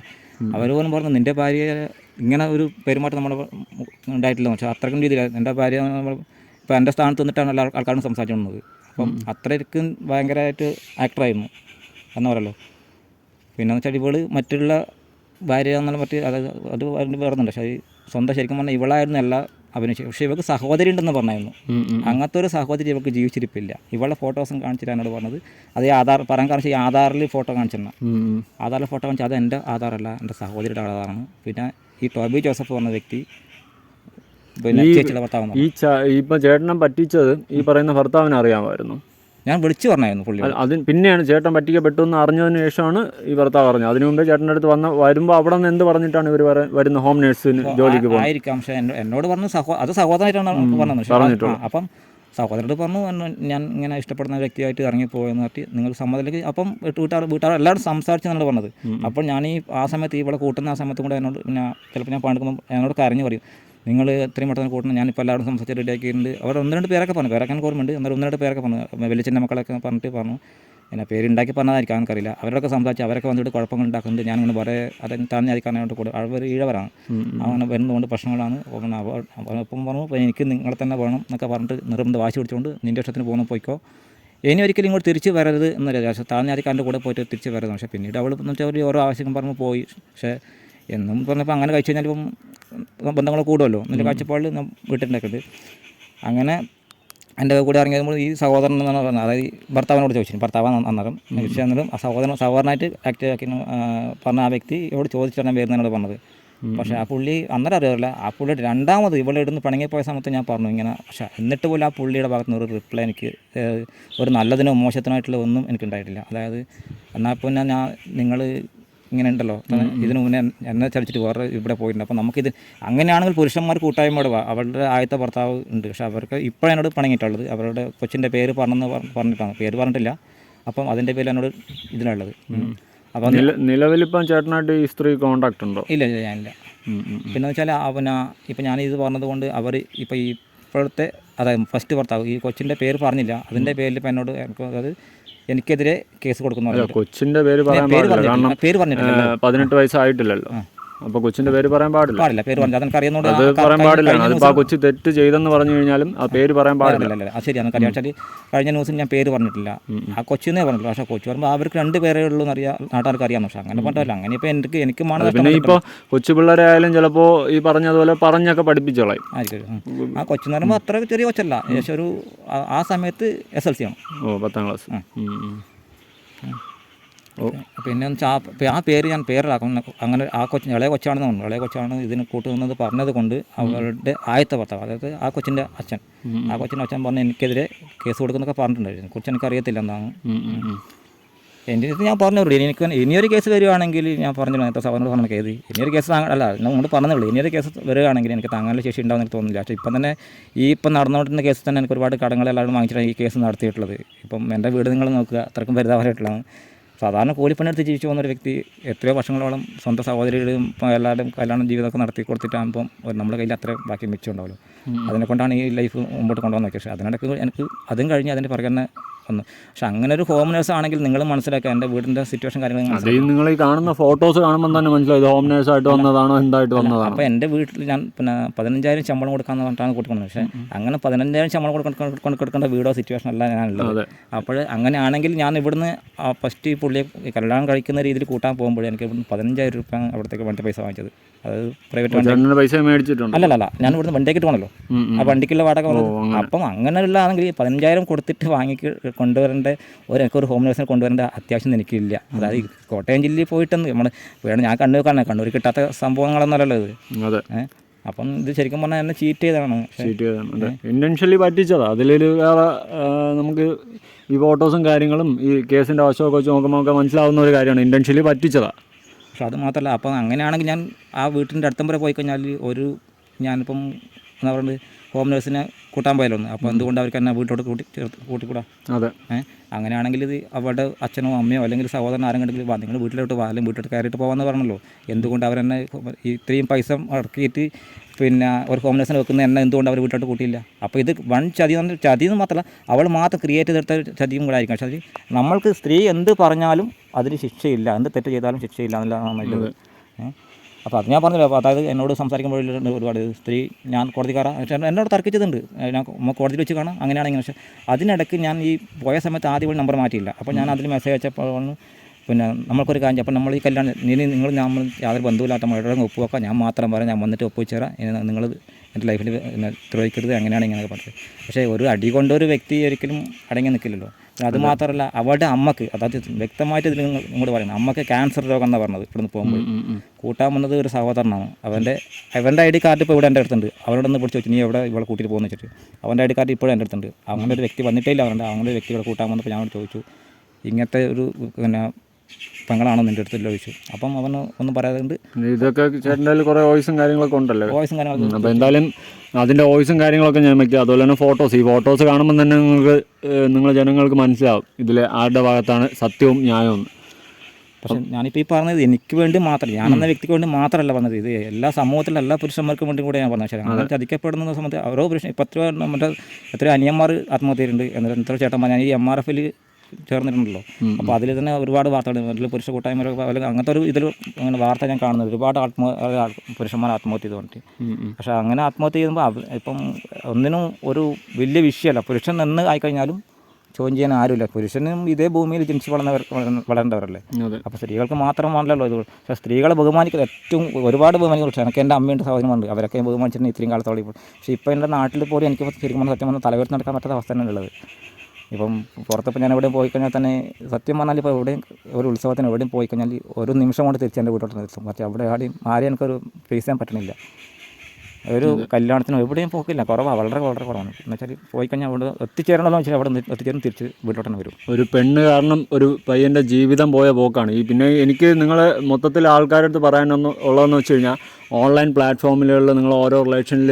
അവർ പോലും പറഞ്ഞു നിന്റെ ഭാര്യ ഇങ്ങനെ ഒരു പെരുമാറ്റം നമ്മുടെ ഉണ്ടായിട്ടില്ല പക്ഷേ അത്രയ്ക്കും രീതിയിൽ എന്റെ ഭാര്യ നമ്മൾ ഇപ്പോൾ എന്റെ സ്ഥാനത്ത് നിന്നിട്ടാണ് എല്ലാ ആൾക്കാരും സംസാരിച്ചിരുന്നത് അപ്പം അത്രയ്ക്കും ഭയങ്കരമായിട്ട് ആക്ടറായിരുന്നു എന്ന് പറയല്ലോ. പിന്നെ വെച്ചാൽ ഇവൾ മറ്റുള്ള ഭാര്യ എന്നുള്ള മറ്റ് അത് അത് വേറൊന്നുണ്ട്. പക്ഷേ സ്വന്തം ശരിക്കും പറഞ്ഞാൽ ഇവളായിരുന്നു എല്ലാ അഭിനയിച്ചത് പക്ഷേ ഇവൾക്ക് സഹോദരി ഉണ്ടെന്ന് പറഞ്ഞായിരുന്നു. അങ്ങനത്തെ ഒരു സഹോദരി ഇവൾക്ക് ജീവിച്ചിരിപ്പില്ല. ഇവളെ ഫോട്ടോസും കാണിച്ചിട്ട് എന്നോട് പറഞ്ഞത്. അത് ആധാർ പറയാൻ കാരണം ഈ ആധാറിൽ ഫോട്ടോ കാണിച്ചിരുന്ന. ആധാറിൽ ഫോട്ടോ കാണിച്ചാൽ അത് എന്റെ ആധാറല്ല എന്റെ സഹോദരിയുടെ ആധാറാണ്. പിന്നെ ഈ ടോബി ജോസഫ് പറഞ്ഞ വ്യക്തി ഈ ഇപ്പം ചേട്ടനെ പറ്റിച്ചത് ഈ പറയുന്ന ഭർത്താവിനെ അറിയാമായിരുന്നു. ഞാൻ വിളിച്ചു പറഞ്ഞായിരുന്നു പുള്ളി അതിന് പിന്നെയാണ് ചേട്ടൻ പറ്റിക്കപ്പെട്ടു എന്ന് അറിഞ്ഞതിന് ശേഷമാണ് ഈ ഭർത്താവ് പറഞ്ഞത്. അതിനു മുമ്പേ ചേട്ടന്റെ അടുത്ത് വന്ന വരുമ്പോൾ അവിടെ നിന്ന് എന്ത് പറഞ്ഞിട്ടാണ് ഇവർ വരുന്ന ഹോം നേഴ്സിന് ജോലിക്ക് പോകുന്നത് ആയിരിക്കാം. പക്ഷേ എന്നോ- എന്നോട് പറഞ്ഞു സഹോ അത് സഹോദരനായിട്ടാണ് പറഞ്ഞത്. അപ്പം സഹോദരനോട് പറഞ്ഞു ഞാൻ ഇങ്ങനെ ഇഷ്ടപ്പെടുന്ന വ്യക്തിയായിട്ട് ഇറങ്ങിപ്പോയെന്ന് പറ്റി നിങ്ങൾ സമ്മതിലേക്ക് അപ്പം വീട്ടുകാർ വീട്ടുകാർ എല്ലാവരും സംസാരിച്ച് എന്നോട് പറഞ്ഞത്. അപ്പോൾ ഞാൻ ഈ ആ സമയത്ത് ഇവിടെ കൂട്ടുന്ന ആ സമയത്ത് കൂടെ എന്നോട് ഞാൻ ചിലപ്പോൾ ഞാൻ പണിക്കുമ്പോൾ എന്നോട് കരഞ്ഞു പറയും. നിങ്ങൾ ഇത്രയും പെട്ടെന്ന് കൂട്ടണം. ഞാനിപ്പോൾ എല്ലാവരും സംസാരിച്ച് റെഡിയാക്കിയിട്ടുണ്ട് അവിടെ ഒന്ന് രണ്ട് പേരൊക്കെ പറഞ്ഞു. പേരൊക്കെ എനിക്ക് ഓർമ്മയുണ്ട്. എന്നാലും ഒന്ന് രണ്ട് പേരൊക്കെ പറഞ്ഞു. വലിയച്ഛന്റെ മക്കളൊക്കെ പറഞ്ഞിട്ട് പറഞ്ഞു. എന്നെ പേരുണ്ടാക്കി പറഞ്ഞതായിരിക്കും എനിക്കറിയില്ല അവരൊക്കെ സംസാരിച്ച് അവരൊക്കെ വന്നിട്ട് കുഴപ്പങ്ങൾ ഉണ്ടാക്കുന്നുണ്ട്. ഞാനിങ്ങനെ വളരെ അത് താഴ്ന്നതിക്കാനായിട്ട് കൂടെ. അവർ ഈഴവരാണ്. അങ്ങനെ വരുന്നതുകൊണ്ട് പ്രശ്നങ്ങളാണ്. അപ്പം പറഞ്ഞു. അപ്പോൾ എനിക്ക് നിങ്ങളെ തന്നെ വേണം എന്നൊക്കെ പറഞ്ഞിട്ട് നിർബന്ധം വാശി പിടിച്ചുകൊണ്ട് നിന്റെ ഇഷ്ടത്തിന് പോകുന്ന പോയിക്കോ. ഇനി ഒരിക്കലും ഇങ്ങോട്ട് തിരിച്ച് വരരുത് എന്നല്ല പക്ഷേ താഴ്ന്നതിക്കാരന്റെ കൂടെ പോയിട്ട് തിരിച്ച് വരരുത്. പക്ഷേ പിന്നീട് അവൾ എന്ന് വെച്ചാൽ ഒരു ഓരോ ആവശ്യം പറഞ്ഞ് പോയി. പക്ഷേ എന്നും പറഞ്ഞപ്പോൾ അങ്ങനെ കഴിച്ചു കഴിഞ്ഞാൽ ഇപ്പം ബന്ധങ്ങൾ കൂടുമല്ലോ നല്ല കാഴ്ചപ്പാടിൽ ഞാൻ വീട്ടിലുണ്ടാക്കിയിട്ട് അങ്ങനെ എന്റെ കൂടെ ഇറങ്ങിയപ്പോൾ ഈ സഹോദരൻ എന്നാണ് പറഞ്ഞത്. അതായത് ഈ ഭർത്താവിനോട് ചോദിച്ചു ഭർത്താവ് അന്നേരം ചോദിച്ചു അന്നേരം ആ സഹോദരൻ സഹോദരനായിട്ട് ആക്ട് ആക്കി പറഞ്ഞ ആ വ്യക്തി ഇവിടെ ചോദിച്ചിട്ടാണ് വരുന്നതിനോട് പറഞ്ഞത്. പക്ഷേ ആ പുള്ളി അന്നേരം അറിയാറില്ല. ആ പുള്ളി രണ്ടാമത് ഇവിടെ ഇടുന്ന് പോയ സമയത്ത് ഞാൻ പറഞ്ഞു ഇങ്ങനെ പക്ഷേ എന്നിട്ട് പോലും ആ പുള്ളിയുടെ ഭാഗത്ത് നിന്ന് ഒരു റിപ്ലൈ എനിക്ക് ഒരു നല്ലതിനോ മോശത്തിനായിട്ടുള്ള ഒന്നും എനിക്കുണ്ടായിട്ടില്ല. അതായത് എന്നാൽ പിന്നെ ഞാൻ നിങ്ങൾ ഇങ്ങനെ ഉണ്ടല്ലോ ഇതിനു മുന്നേ എന്നെ ചലിച്ചിട്ട് വേറെ ഇവിടെ പോയിട്ടുണ്ട്. അപ്പോൾ നമുക്കിത് അങ്ങനെയാണെങ്കിൽ പുരുഷന്മാർ കൂട്ടായ്മയോട് അവരുടെ ആദ്യത്തെ ഭർത്താവ് ഉണ്ട്. പക്ഷെ അവർക്ക് ഇപ്പോഴാണ് എന്നോട് പണങ്ങിയിട്ടുള്ളത്. അവരുടെ കൊച്ചിന്റെ പേര് പറഞ്ഞെന്ന് പറഞ്ഞിട്ടാണ്. പേര് പറഞ്ഞിട്ടില്ല. അപ്പം അതിന്റെ പേര് എന്നോട് ഇതിലുള്ളത് ഉം. അപ്പം നില നിലവിലിപ്പം ചേട്ടനായിട്ട് ഈ സ്ത്രീ കോണ്ടാക്ട് ഉണ്ടോ? ഇല്ല ഇല്ല ഞാനില്ല. പിന്നെ വെച്ചാൽ പിന്നെ ഇപ്പം ഞാൻ ഇത് പറഞ്ഞത് കൊണ്ട് അവർ ഇപ്പം ഈ ഇപ്പോഴത്തെ അതായത് ഫസ്റ്റ് ഭർത്താവ് ഈ കൊച്ചിന്റെ പേര് പറഞ്ഞില്ല. അതിന്റെ പേരിൽ ഇപ്പം എന്നോട് അതായത് എനിക്കെതിരെ കേസ് കൊടുക്കുന്നു കൊച്ചിന്റെ പേര് പറയാൻ പാടില്ല. കാരണം പേര് പറഞ്ഞിട്ടില്ല പതിനെട്ട് വയസ്സായിട്ടില്ലല്ലോ. അപ്പൊ കൊച്ചിന്റെ പേര് പറയാൻ പാടില്ല. പാടില്ല പേര് പറഞ്ഞു അതെനിക്ക് അറിയുന്നതുകൊണ്ട് അത് പറയാൻ പാടില്ല. അതിപ്പോ ആ കൊച്ചു തെറ്റ് ചെയ്തെന്ന് പറഞ്ഞു കഴിഞ്ഞാലും ആ പേര് പറയാൻ പാടില്ല. അല്ല, ശരി കാര്യം കഴിഞ്ഞ ന്യൂസിൽ ഞാൻ പേര് പറഞ്ഞിട്ടില്ല. ആ കൊച്ചിന്നേ പറഞ്ഞില്ല പക്ഷേ കൊച്ചു പറയുമ്പോൾ അവർക്ക് രണ്ട് പേരേ ഉള്ളൂ എന്ന് അറിയാം നാട്ടുകാർക്ക് അറിയാം പക്ഷേ അങ്ങനെ പറഞ്ഞില്ല അങ്ങനെ ഇപ്പൊ എനിക്ക് എനിക്ക് പിന്നെ ഇപ്പൊ കൊച്ചു പിള്ളേരെ ആയാലും ചിലപ്പോ ഈ പറഞ്ഞതുപോലെ പറഞ്ഞൊക്കെ പഠിപ്പിച്ചോളാം. ആ കൊച്ചെന്ന് പറയുമ്പോൾ അത്ര ചെറിയ കൊച്ചല്ല. ഏകദേശം ഒരു ആ- ആ സമയത്ത് എസ് എൽ സി ആണ്. ഓ പത്താം ക്ലാസ്. പിന്നെ വെച്ചാൽ ആ പേര് ഞാൻ പേരിലാക്കും. അങ്ങനെ ആ കൊച്ചു ഇളയ കൊച്ചാണെന്ന് തോന്നുന്നു. ഇളയ കൊച്ചാണ് ഇതിന് കൂട്ടുന്നത് പറഞ്ഞത് കൊണ്ട് അവളുടെ ആയത്തെ ഭർത്താവ് അതായത് ആ കൊച്ചിന്റെ അച്ഛൻ. ആ കൊച്ചിന്റെ അച്ഛൻ പറഞ്ഞ് എനിക്കെതിരെ കേസ് കൊടുക്കുന്നൊക്കെ പറഞ്ഞിട്ടുണ്ടായിരുന്നു. കുറിച്ച് എനിക്ക് അറിയത്തില്ല എന്താണ്. എന്റെ അടുത്ത് ഞാൻ പറഞ്ഞുള്ളൂ എനിക്ക് ഇനിയൊരു കേസ് വരികയാണെങ്കിൽ ഞാൻ പറഞ്ഞു നേരത്തെ സഹോദരനോട് പറഞ്ഞ കേസ്. ഇനിയൊരു കേസ് താങ്ങ അല്ല നമ്മൾ പറഞ്ഞുള്ളൂ ഇനിയൊരു കേസ് വരികയാണെങ്കിൽ എനിക്ക് താങ്ങാനുള്ള ശേഷി ഉണ്ടാവുന്ന എനിക്ക് തോന്നുന്നില്ല. പക്ഷേ ഇപ്പം തന്നെ ഈ ഇപ്പം നടന്നുകൊണ്ടിരുന്ന കേസ് തന്നെ എനിക്ക് ഒരുപാട് കടങ്ങളെല്ലാവരും വാങ്ങിച്ചിട്ടാണ് ഈ കേസ് നടത്തിയിട്ടുള്ളത്. ഇപ്പം എന്റെ വീട് നിങ്ങൾ നോക്കുക. അത്രക്കും പരിതാപമായിട്ടുള്ളതാണ് സാധാരണ കൂലിപ്പണിയെടുത്ത് ജീവിച്ചു പോകുന്ന ഒരു വ്യക്തി എത്രയോ വർഷങ്ങളോളം സ്വന്തം സഹോദരികളും എല്ലാവരും കല്യാണം ജീവിതമൊക്കെ നടത്തി കൊടുത്തിട്ടാകുമ്പം നമ്മുടെ കയ്യിൽ അത്ര ബാക്കി മിച്ചം ഉണ്ടാവുമല്ലോ അതിനെ കൊണ്ടാണ് ഈ ലൈഫ് മുമ്പോട്ട് കൊണ്ടുപോകുന്നത് പക്ഷേ അതിനിടയ്ക്ക് എനിക്ക് അതും കഴിഞ്ഞ് അതിന്റെ പുറകെ തന്നെ വന്നു പക്ഷെ അങ്ങനെ ഒരു ഹോം നേഴ്സ് ആണെങ്കിൽ നിങ്ങൾ മനസ്സിലാക്കുക എന്റെ വീടിന്റെ സിറ്റുവേഷൻ കാര്യങ്ങൾ നിങ്ങൾ ഈ കാണുന്ന ഫോട്ടോസ് കാണുമ്പോൾ തന്നെ മനസ്സിലായി ഇത് ഹോം നേഴ്സ് ആയിട്ട് വന്നതാണോ എന്തായിട്ട് വന്നതാണോ. അപ്പോൾ എന്റെ വീട്ടിൽ ഞാൻ പിന്നെ പതിനഞ്ചായിരം ശമ്പളം കൊടുക്കാന്ന് പറഞ്ഞിട്ടാണ് കൊടുക്കുന്നത്. പക്ഷേ അങ്ങനെ പതിനഞ്ചായിരം ശമ്പളം കൊടുക്കാൻ കൊണ്ട് കൊടുക്കേണ്ട വീടോ സിറ്റുവേഷൻ അല്ല ഞാനുള്ളത് അപ്പോൾ അങ്ങനെയാണെങ്കിൽ ഞാൻ ഇവിടുന്ന് ഫസ്റ്റ് ഈ പുള്ളിയെ കല്യാണം കഴിക്കുന്ന രീതിയിൽ കൂട്ടാൻ പോകുമ്പോൾ എനിക്ക് ഇവിടുന്ന് പതിനഞ്ചായിരം രൂപ അവിടത്തേക്ക് വണ്ടി പൈസ വാങ്ങിച്ചത്. അത് പ്രൈവറ്റ് വണ്ടി പൈസ മേടിച്ചിട്ടുണ്ട്. അല്ലല്ല ഞാൻ ഇവിടുന്ന് വണ്ടിയൊക്കെ പോകണല്ലോ ആ വണ്ടിക്കുള്ള വാടക അപ്പം അങ്ങനെയുള്ള ആണെങ്കിൽ പതിനഞ്ചായിരം കൊടുത്തിട്ട് വാങ്ങി കൊണ്ടുവരേണ്ട ഒരു എനിക്ക് ഒരു ഹോം നേഴ്സിനെ കൊണ്ടുവരേണ്ട അത്യാവശ്യം എനിക്കില്ല. അതായത് കോട്ടയം ജില്ലയിൽ പോയിട്ടൊന്ന് നമ്മൾ വേണം ഞാൻ കണ്ണൂർ കാണാൻ കണ്ണൂർ കിട്ടാത്ത സംഭവങ്ങളൊന്നുമല്ലല്ലോ ഇത്. അപ്പം ഇത് ശരിക്കും പറഞ്ഞാൽ എന്നെ ചീറ്റ് ചെയ്തതാണ്. ചീറ്റ് ചെയ്തതാണ്. അതെ. ഇന്റൻഷ്യലി പറ്റിച്ചതാ. അതിലൊരു വേറെ നമുക്ക് ഈ ഫോട്ടോസും കാര്യങ്ങളും ഈ കേസിന്റെ വശമൊക്കെ വെച്ച് നോക്കുമ്പോൾ നമുക്ക് മനസ്സിലാവുന്ന ഒരു കാര്യമാണ്. ഇന്റൻഷ്യലി പറ്റിച്ചതാ. പക്ഷെ അത് മാത്രമല്ല അപ്പം അങ്ങനെയാണെങ്കിൽ ഞാൻ ആ വീട്ടിന്റെ അടുത്തം വരെ പോയി കഴിഞ്ഞാൽ ഒരു ഞാനിപ്പം എന്താ പറയുന്നത് ഹോം നേഴ്സിനെ കൂട്ടാൻ പോയാലോ ഒന്ന് അപ്പോൾ എന്തുകൊണ്ട് അവർക്ക് എന്നെ വീട്ടിലോട്ട് കൂട്ടി ചേർത്ത് കൂട്ടിക്കൂടാ? അതെ. ഏഹ് അങ്ങനെയാണെങ്കിൽ ഇത് അവരുടെ അച്ഛനോ അമ്മയോ അല്ലെങ്കിൽ സഹോദരൻ ആരെങ്കിലും വാ നിങ്ങൾ വീട്ടിലോട്ട് വാ അല്ലെങ്കിൽ വീട്ടിലോട്ട് കയറിയിട്ട് പോകാമെന്ന് പറഞ്ഞല്ലോ. എന്തുകൊണ്ട് അവരെന്നെ ഇത്രയും പൈസ ഇറക്കിയിട്ട് പിന്നെ ഒരു ഹോം നേഴ്സിനെ വെക്കുന്ന എന്നെ എന്തുകൊണ്ട് അവർ വീട്ടിലോട്ട് കൂട്ടിയില്ല? അപ്പോൾ ഇത് വൺ ചതി ചതി എന്ന് മാത്രമല്ല അവൾ മാത്രം ക്രിയേറ്റ് ചെയ്തെടുത്ത ചതിയും കൂടെ ആയിരിക്കും പക്ഷേ നമ്മൾക്ക് സ്ത്രീ എന്ത് പറഞ്ഞാലും അതിന് ശിക്ഷയില്ല. എന്ത് തെറ്റ് ചെയ്താലും ശിക്ഷയില്ല എന്നുള്ളതാണ് നല്ലത് അപ്പോൾ അത്. ഞാൻ പറഞ്ഞല്ലോ അപ്പോൾ അതായത് എന്നോട് സംസാരിക്കുമ്പോഴുണ്ട് ഒരുപാട് സ്ത്രീ ഞാൻ കോടതിക്കാരാ പക്ഷേ എന്നോട് തർക്കിച്ചതുണ്ട് ഞാൻ കോടതിയിൽ വെച്ച് കാണാം അങ്ങനെയാണെങ്കിൽ പക്ഷേ അതിനിടയ്ക്ക് ഞാൻ ഈ പോയ സമയത്ത് ആദ്യം ഒരു നമ്പർ മാറ്റിയില്ല. അപ്പോൾ ഞാൻ അതിൽ മെസ്സേജ് അയച്ചപ്പോൾ പിന്നെ നമ്മൾക്കൊരു കാര്യം അപ്പം നമ്മൾ ഈ കല്യാണം ഇനി നിങ്ങൾ നമ്മൾ യാതൊരു ബന്ധുവില്ലാത്ത മഴയുടെ ഒപ്പുവെക്കാം ഞാൻ മാത്രം പറയാം ഞാൻ വന്നിട്ട് ഒപ്പുവെച്ച് തരാം. നിങ്ങൾ എന്റെ ലൈഫിൽ ദ്രോഹിക്കരുത് അങ്ങനെയാണ് ഇങ്ങനെയൊക്കെ പറഞ്ഞത്. പക്ഷേ ഒരു അടി കൊണ്ട് ഒരു വ്യക്തി ഒരിക്കലും അടങ്ങി നിൽക്കില്ലല്ലോ. അത് മാത്രമല്ല അവരുടെ അമ്മയ്ക്ക് അതായത് വ്യക്തമായിട്ട് ഇതിൽ നിങ്ങൾ ഇങ്ങോട്ട് പറയുന്നത് അമ്മയ്ക്ക് ക്യാൻസർ രോഗം എന്നാണ് പറഞ്ഞത് ഇവിടുന്ന് പോകുമ്പോൾ കൂട്ടാൻ വന്നത് ഒരു സഹോദരനാണ്. അവന്റെ അവന്റെ ഐ ഡി കാർഡ് ഇപ്പോൾ ഇവിടെ എന്റെ അടുത്തുണ്ട്. അവരോടൊന്ന് പിടിച്ച് വെച്ചു നീ എവിടെ ഇവിടെ കൂട്ടിയിട്ട് പോകുന്നു വെച്ചിട്ട്. അവന്റെ ഐ ഡി കാർഡ് ഇപ്പോഴും എന്റെ അടുത്തുണ്ട്. അങ്ങനെ ഒരു വ്യക്തി വന്നിട്ടേ ഇല്ല. അവരുടെ അങ്ങനെ ഒരു വ്യക്തി ഇവിടെ കൂട്ടാൻ വന്നപ്പോൾ ഞാൻ ചോദിച്ചു. ഇങ്ങനത്തെ ഒരു പിന്നെ പെങ്ങളാണോ നിന്റെ അടുത്തല്ലോ ചോദിച്ചു. അപ്പം അവന് ഒന്നും പറയാതെ കൊണ്ട് ഇതൊക്കെ ചേട്ടന്റെ കുറേ വോയിസും കാര്യങ്ങളൊക്കെ ഉണ്ടല്ലോ. വോയിസും കാര്യങ്ങളൊക്കെ അപ്പോൾ എന്തായാലും അതിന്റെ വോയിസും കാര്യങ്ങളൊക്കെ ഞാൻ വയ്ക്കുക അതുപോലെ തന്നെ ഫോട്ടോസ്. ഈ ഫോട്ടോസ് കാണുമ്പോൾ തന്നെ നിങ്ങൾക്ക് നിങ്ങൾ ജനങ്ങൾക്ക് മനസ്സിലാവും. ഇതിൽ ആരുടെ ഭാഗത്താണ് സത്യവും ന്യായവും. പക്ഷെ ഞാനിപ്പോൾ ഈ പറഞ്ഞത് എനിക്ക് വേണ്ടി മാത്രം ഞാനെന്ന എന്ന വ്യക്തിക്ക് വേണ്ടി മാത്രമല്ല പറഞ്ഞത്. ഇത് എല്ലാ സമൂഹത്തിലെ എല്ലാ പുരുഷന്മാർക്കും വേണ്ടി കൂടെ ഞാൻ പറഞ്ഞത്. പക്ഷേ അങ്ങനെ ചതിക്കപ്പെടുന്ന സമയത്ത് ഓരോ പുരുഷൻ ഇപ്പോൾ എത്രയോ മറ്റേ എത്രയോ അനിയന്മാർ ആത്മഹത്യ ചെയ്തിട്ടുണ്ട് എന്നിട്ട് എത്ര ചേട്ടന്മാർ ഞാൻ ഈ എം ആർ എഫിൽ ചേർന്നിട്ടുണ്ടല്ലോ. അപ്പോൾ അതിൽ തന്നെ ഒരുപാട് വാർത്തകൾ അതിൽ പുരുഷ കൂട്ടായ്മ അങ്ങനത്തെ ഒരു ഇതിൽ അങ്ങനെ വാർത്ത ഞാൻ കാണുന്നത്. ഒരുപാട് ആത്മ പുരുഷന്മാർ ആത്മഹത്യ ചെയ്തുകൊണ്ട്. പക്ഷെ അങ്ങനെ ആത്മഹത്യ ചെയ്യുമ്പോൾ ഇപ്പം ഒന്നിനും ഒരു വലിയ വിഷയമല്ല. പുരുഷൻ എന്ന് ആയിക്കഴിഞ്ഞാലും ചോദ്യം ചെയ്യാൻ ആരുമില്ല. പുരുഷനും ഇതേ ഭൂമിയിൽ ജനിച്ച് വളർന്നവർ വളരേണ്ടവരല്ലേ? അപ്പോൾ സ്ത്രീകൾക്ക് മാത്രമല്ലല്ലോ ഇത്. പക്ഷേ സ്ത്രീകളെ ബഹുമാനിക്കുന്നത് ഏറ്റവും ഒരുപാട് ബഹുമാനിക്കുന്ന പക്ഷേ എനിക്ക് എന്റെ അമ്മയുടെ സഹോദരമുണ്ട് അവരൊക്കെ ബഹുമാനിച്ചിട്ടുണ്ട് ഇത്രയും കാലത്തോളം. ഇപ്പോൾ പക്ഷേ ഇപ്പോൾ എന്റെ നാട്ടിൽ പോലും എനിക്ക് ശരിക്കും സത്യം പറഞ്ഞാൽ തലവേർത്ത് നടക്കാൻ പറ്റാത്ത അവസ്ഥ തന്നെയാണ് ഉള്ളത്. ഇപ്പം പുറത്തിപ്പോൾ ഞാൻ എവിടെയും പോയി കഴിഞ്ഞാൽ തന്നെ സത്യം പറഞ്ഞാൽ ഇപ്പോൾ എവിടെയും ഒരു ഉത്സവത്തിന് എവിടെയും പോയി കഴിഞ്ഞാൽ ഒരു നിമിഷം കൊണ്ട് തിരിച്ച് എന്റെ വീട്ടോട്ട് നിർത്തും പക്ഷേ അവിടെ ആടെയും ആരെയും എനിക്കൊരു ഫേസ് ചെയ്യാൻ പറ്റണില്ല. ഒരു കല്യാണത്തിനും എവിടെയും പോക്കില്ല. കുറവാണ് വളരെ വളരെ കുറവാണ്. എന്ന് വെച്ചാൽ പോയി കഴിഞ്ഞാൽ അവിടെ എത്തിച്ചേരണമെന്ന് വെച്ചാൽ അവിടെ എത്തിച്ചേരും തിരിച്ച് വീട്ടിലോട്ട് തന്നെ വരും. ഒരു പെണ്ണ് കാരണം ഒരു പയ്യന്റെ ജീവിതം പോയ പോക്കാണ്. ഈ പിന്നെ എനിക്ക് നിങ്ങൾ മൊത്തത്തിൽ ആൾക്കാരുടെ അടുത്ത് പറയാനൊന്ന് ഉള്ളതെന്ന് വെച്ച് കഴിഞ്ഞാൽ ഓൺലൈൻ പ്ലാറ്റ്ഫോമിലുള്ള നിങ്ങൾ ഓരോ റിലേഷനിൽ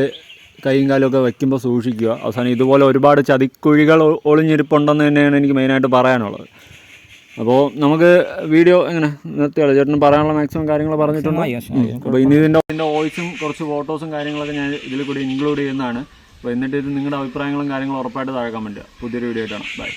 കൈയും കാലമൊക്കെ വയ്ക്കുമ്പോൾ സൂക്ഷിക്കുക. അവസാനം ഇതുപോലെ ഒരുപാട് ചതിക്കുഴികൾ ഒളിഞ്ഞിരിപ്പുണ്ടെന്ന് തന്നെയാണ് എനിക്ക് മെയിനായിട്ട് പറയാനുള്ളത്. അപ്പോൾ നമുക്ക് വീഡിയോ എങ്ങനെ? നിർത്തിയാലോ? ചേട്ടന് പറയാനുള്ള മാക്സിമം കാര്യങ്ങൾ പറഞ്ഞിട്ടുണ്ട്. അപ്പോൾ ഇനി ഇതിന്റെ ഇതിന്റെ വോയിസും കുറച്ച് ഫോട്ടോസും കാര്യങ്ങളൊക്കെ ഞാൻ ഇതിൽ കൂടി ഇൻക്ലൂഡ് ചെയ്യുന്നതാണ്. അപ്പോൾ എന്നിട്ട് ഇത് നിങ്ങളുടെ അഭിപ്രായങ്ങളും കാര്യങ്ങളും ഉറപ്പായിട്ട് താഴെ കമന്റ് പുതിയൊരു വീഡിയോ ആയിട്ടാണ്. ബൈ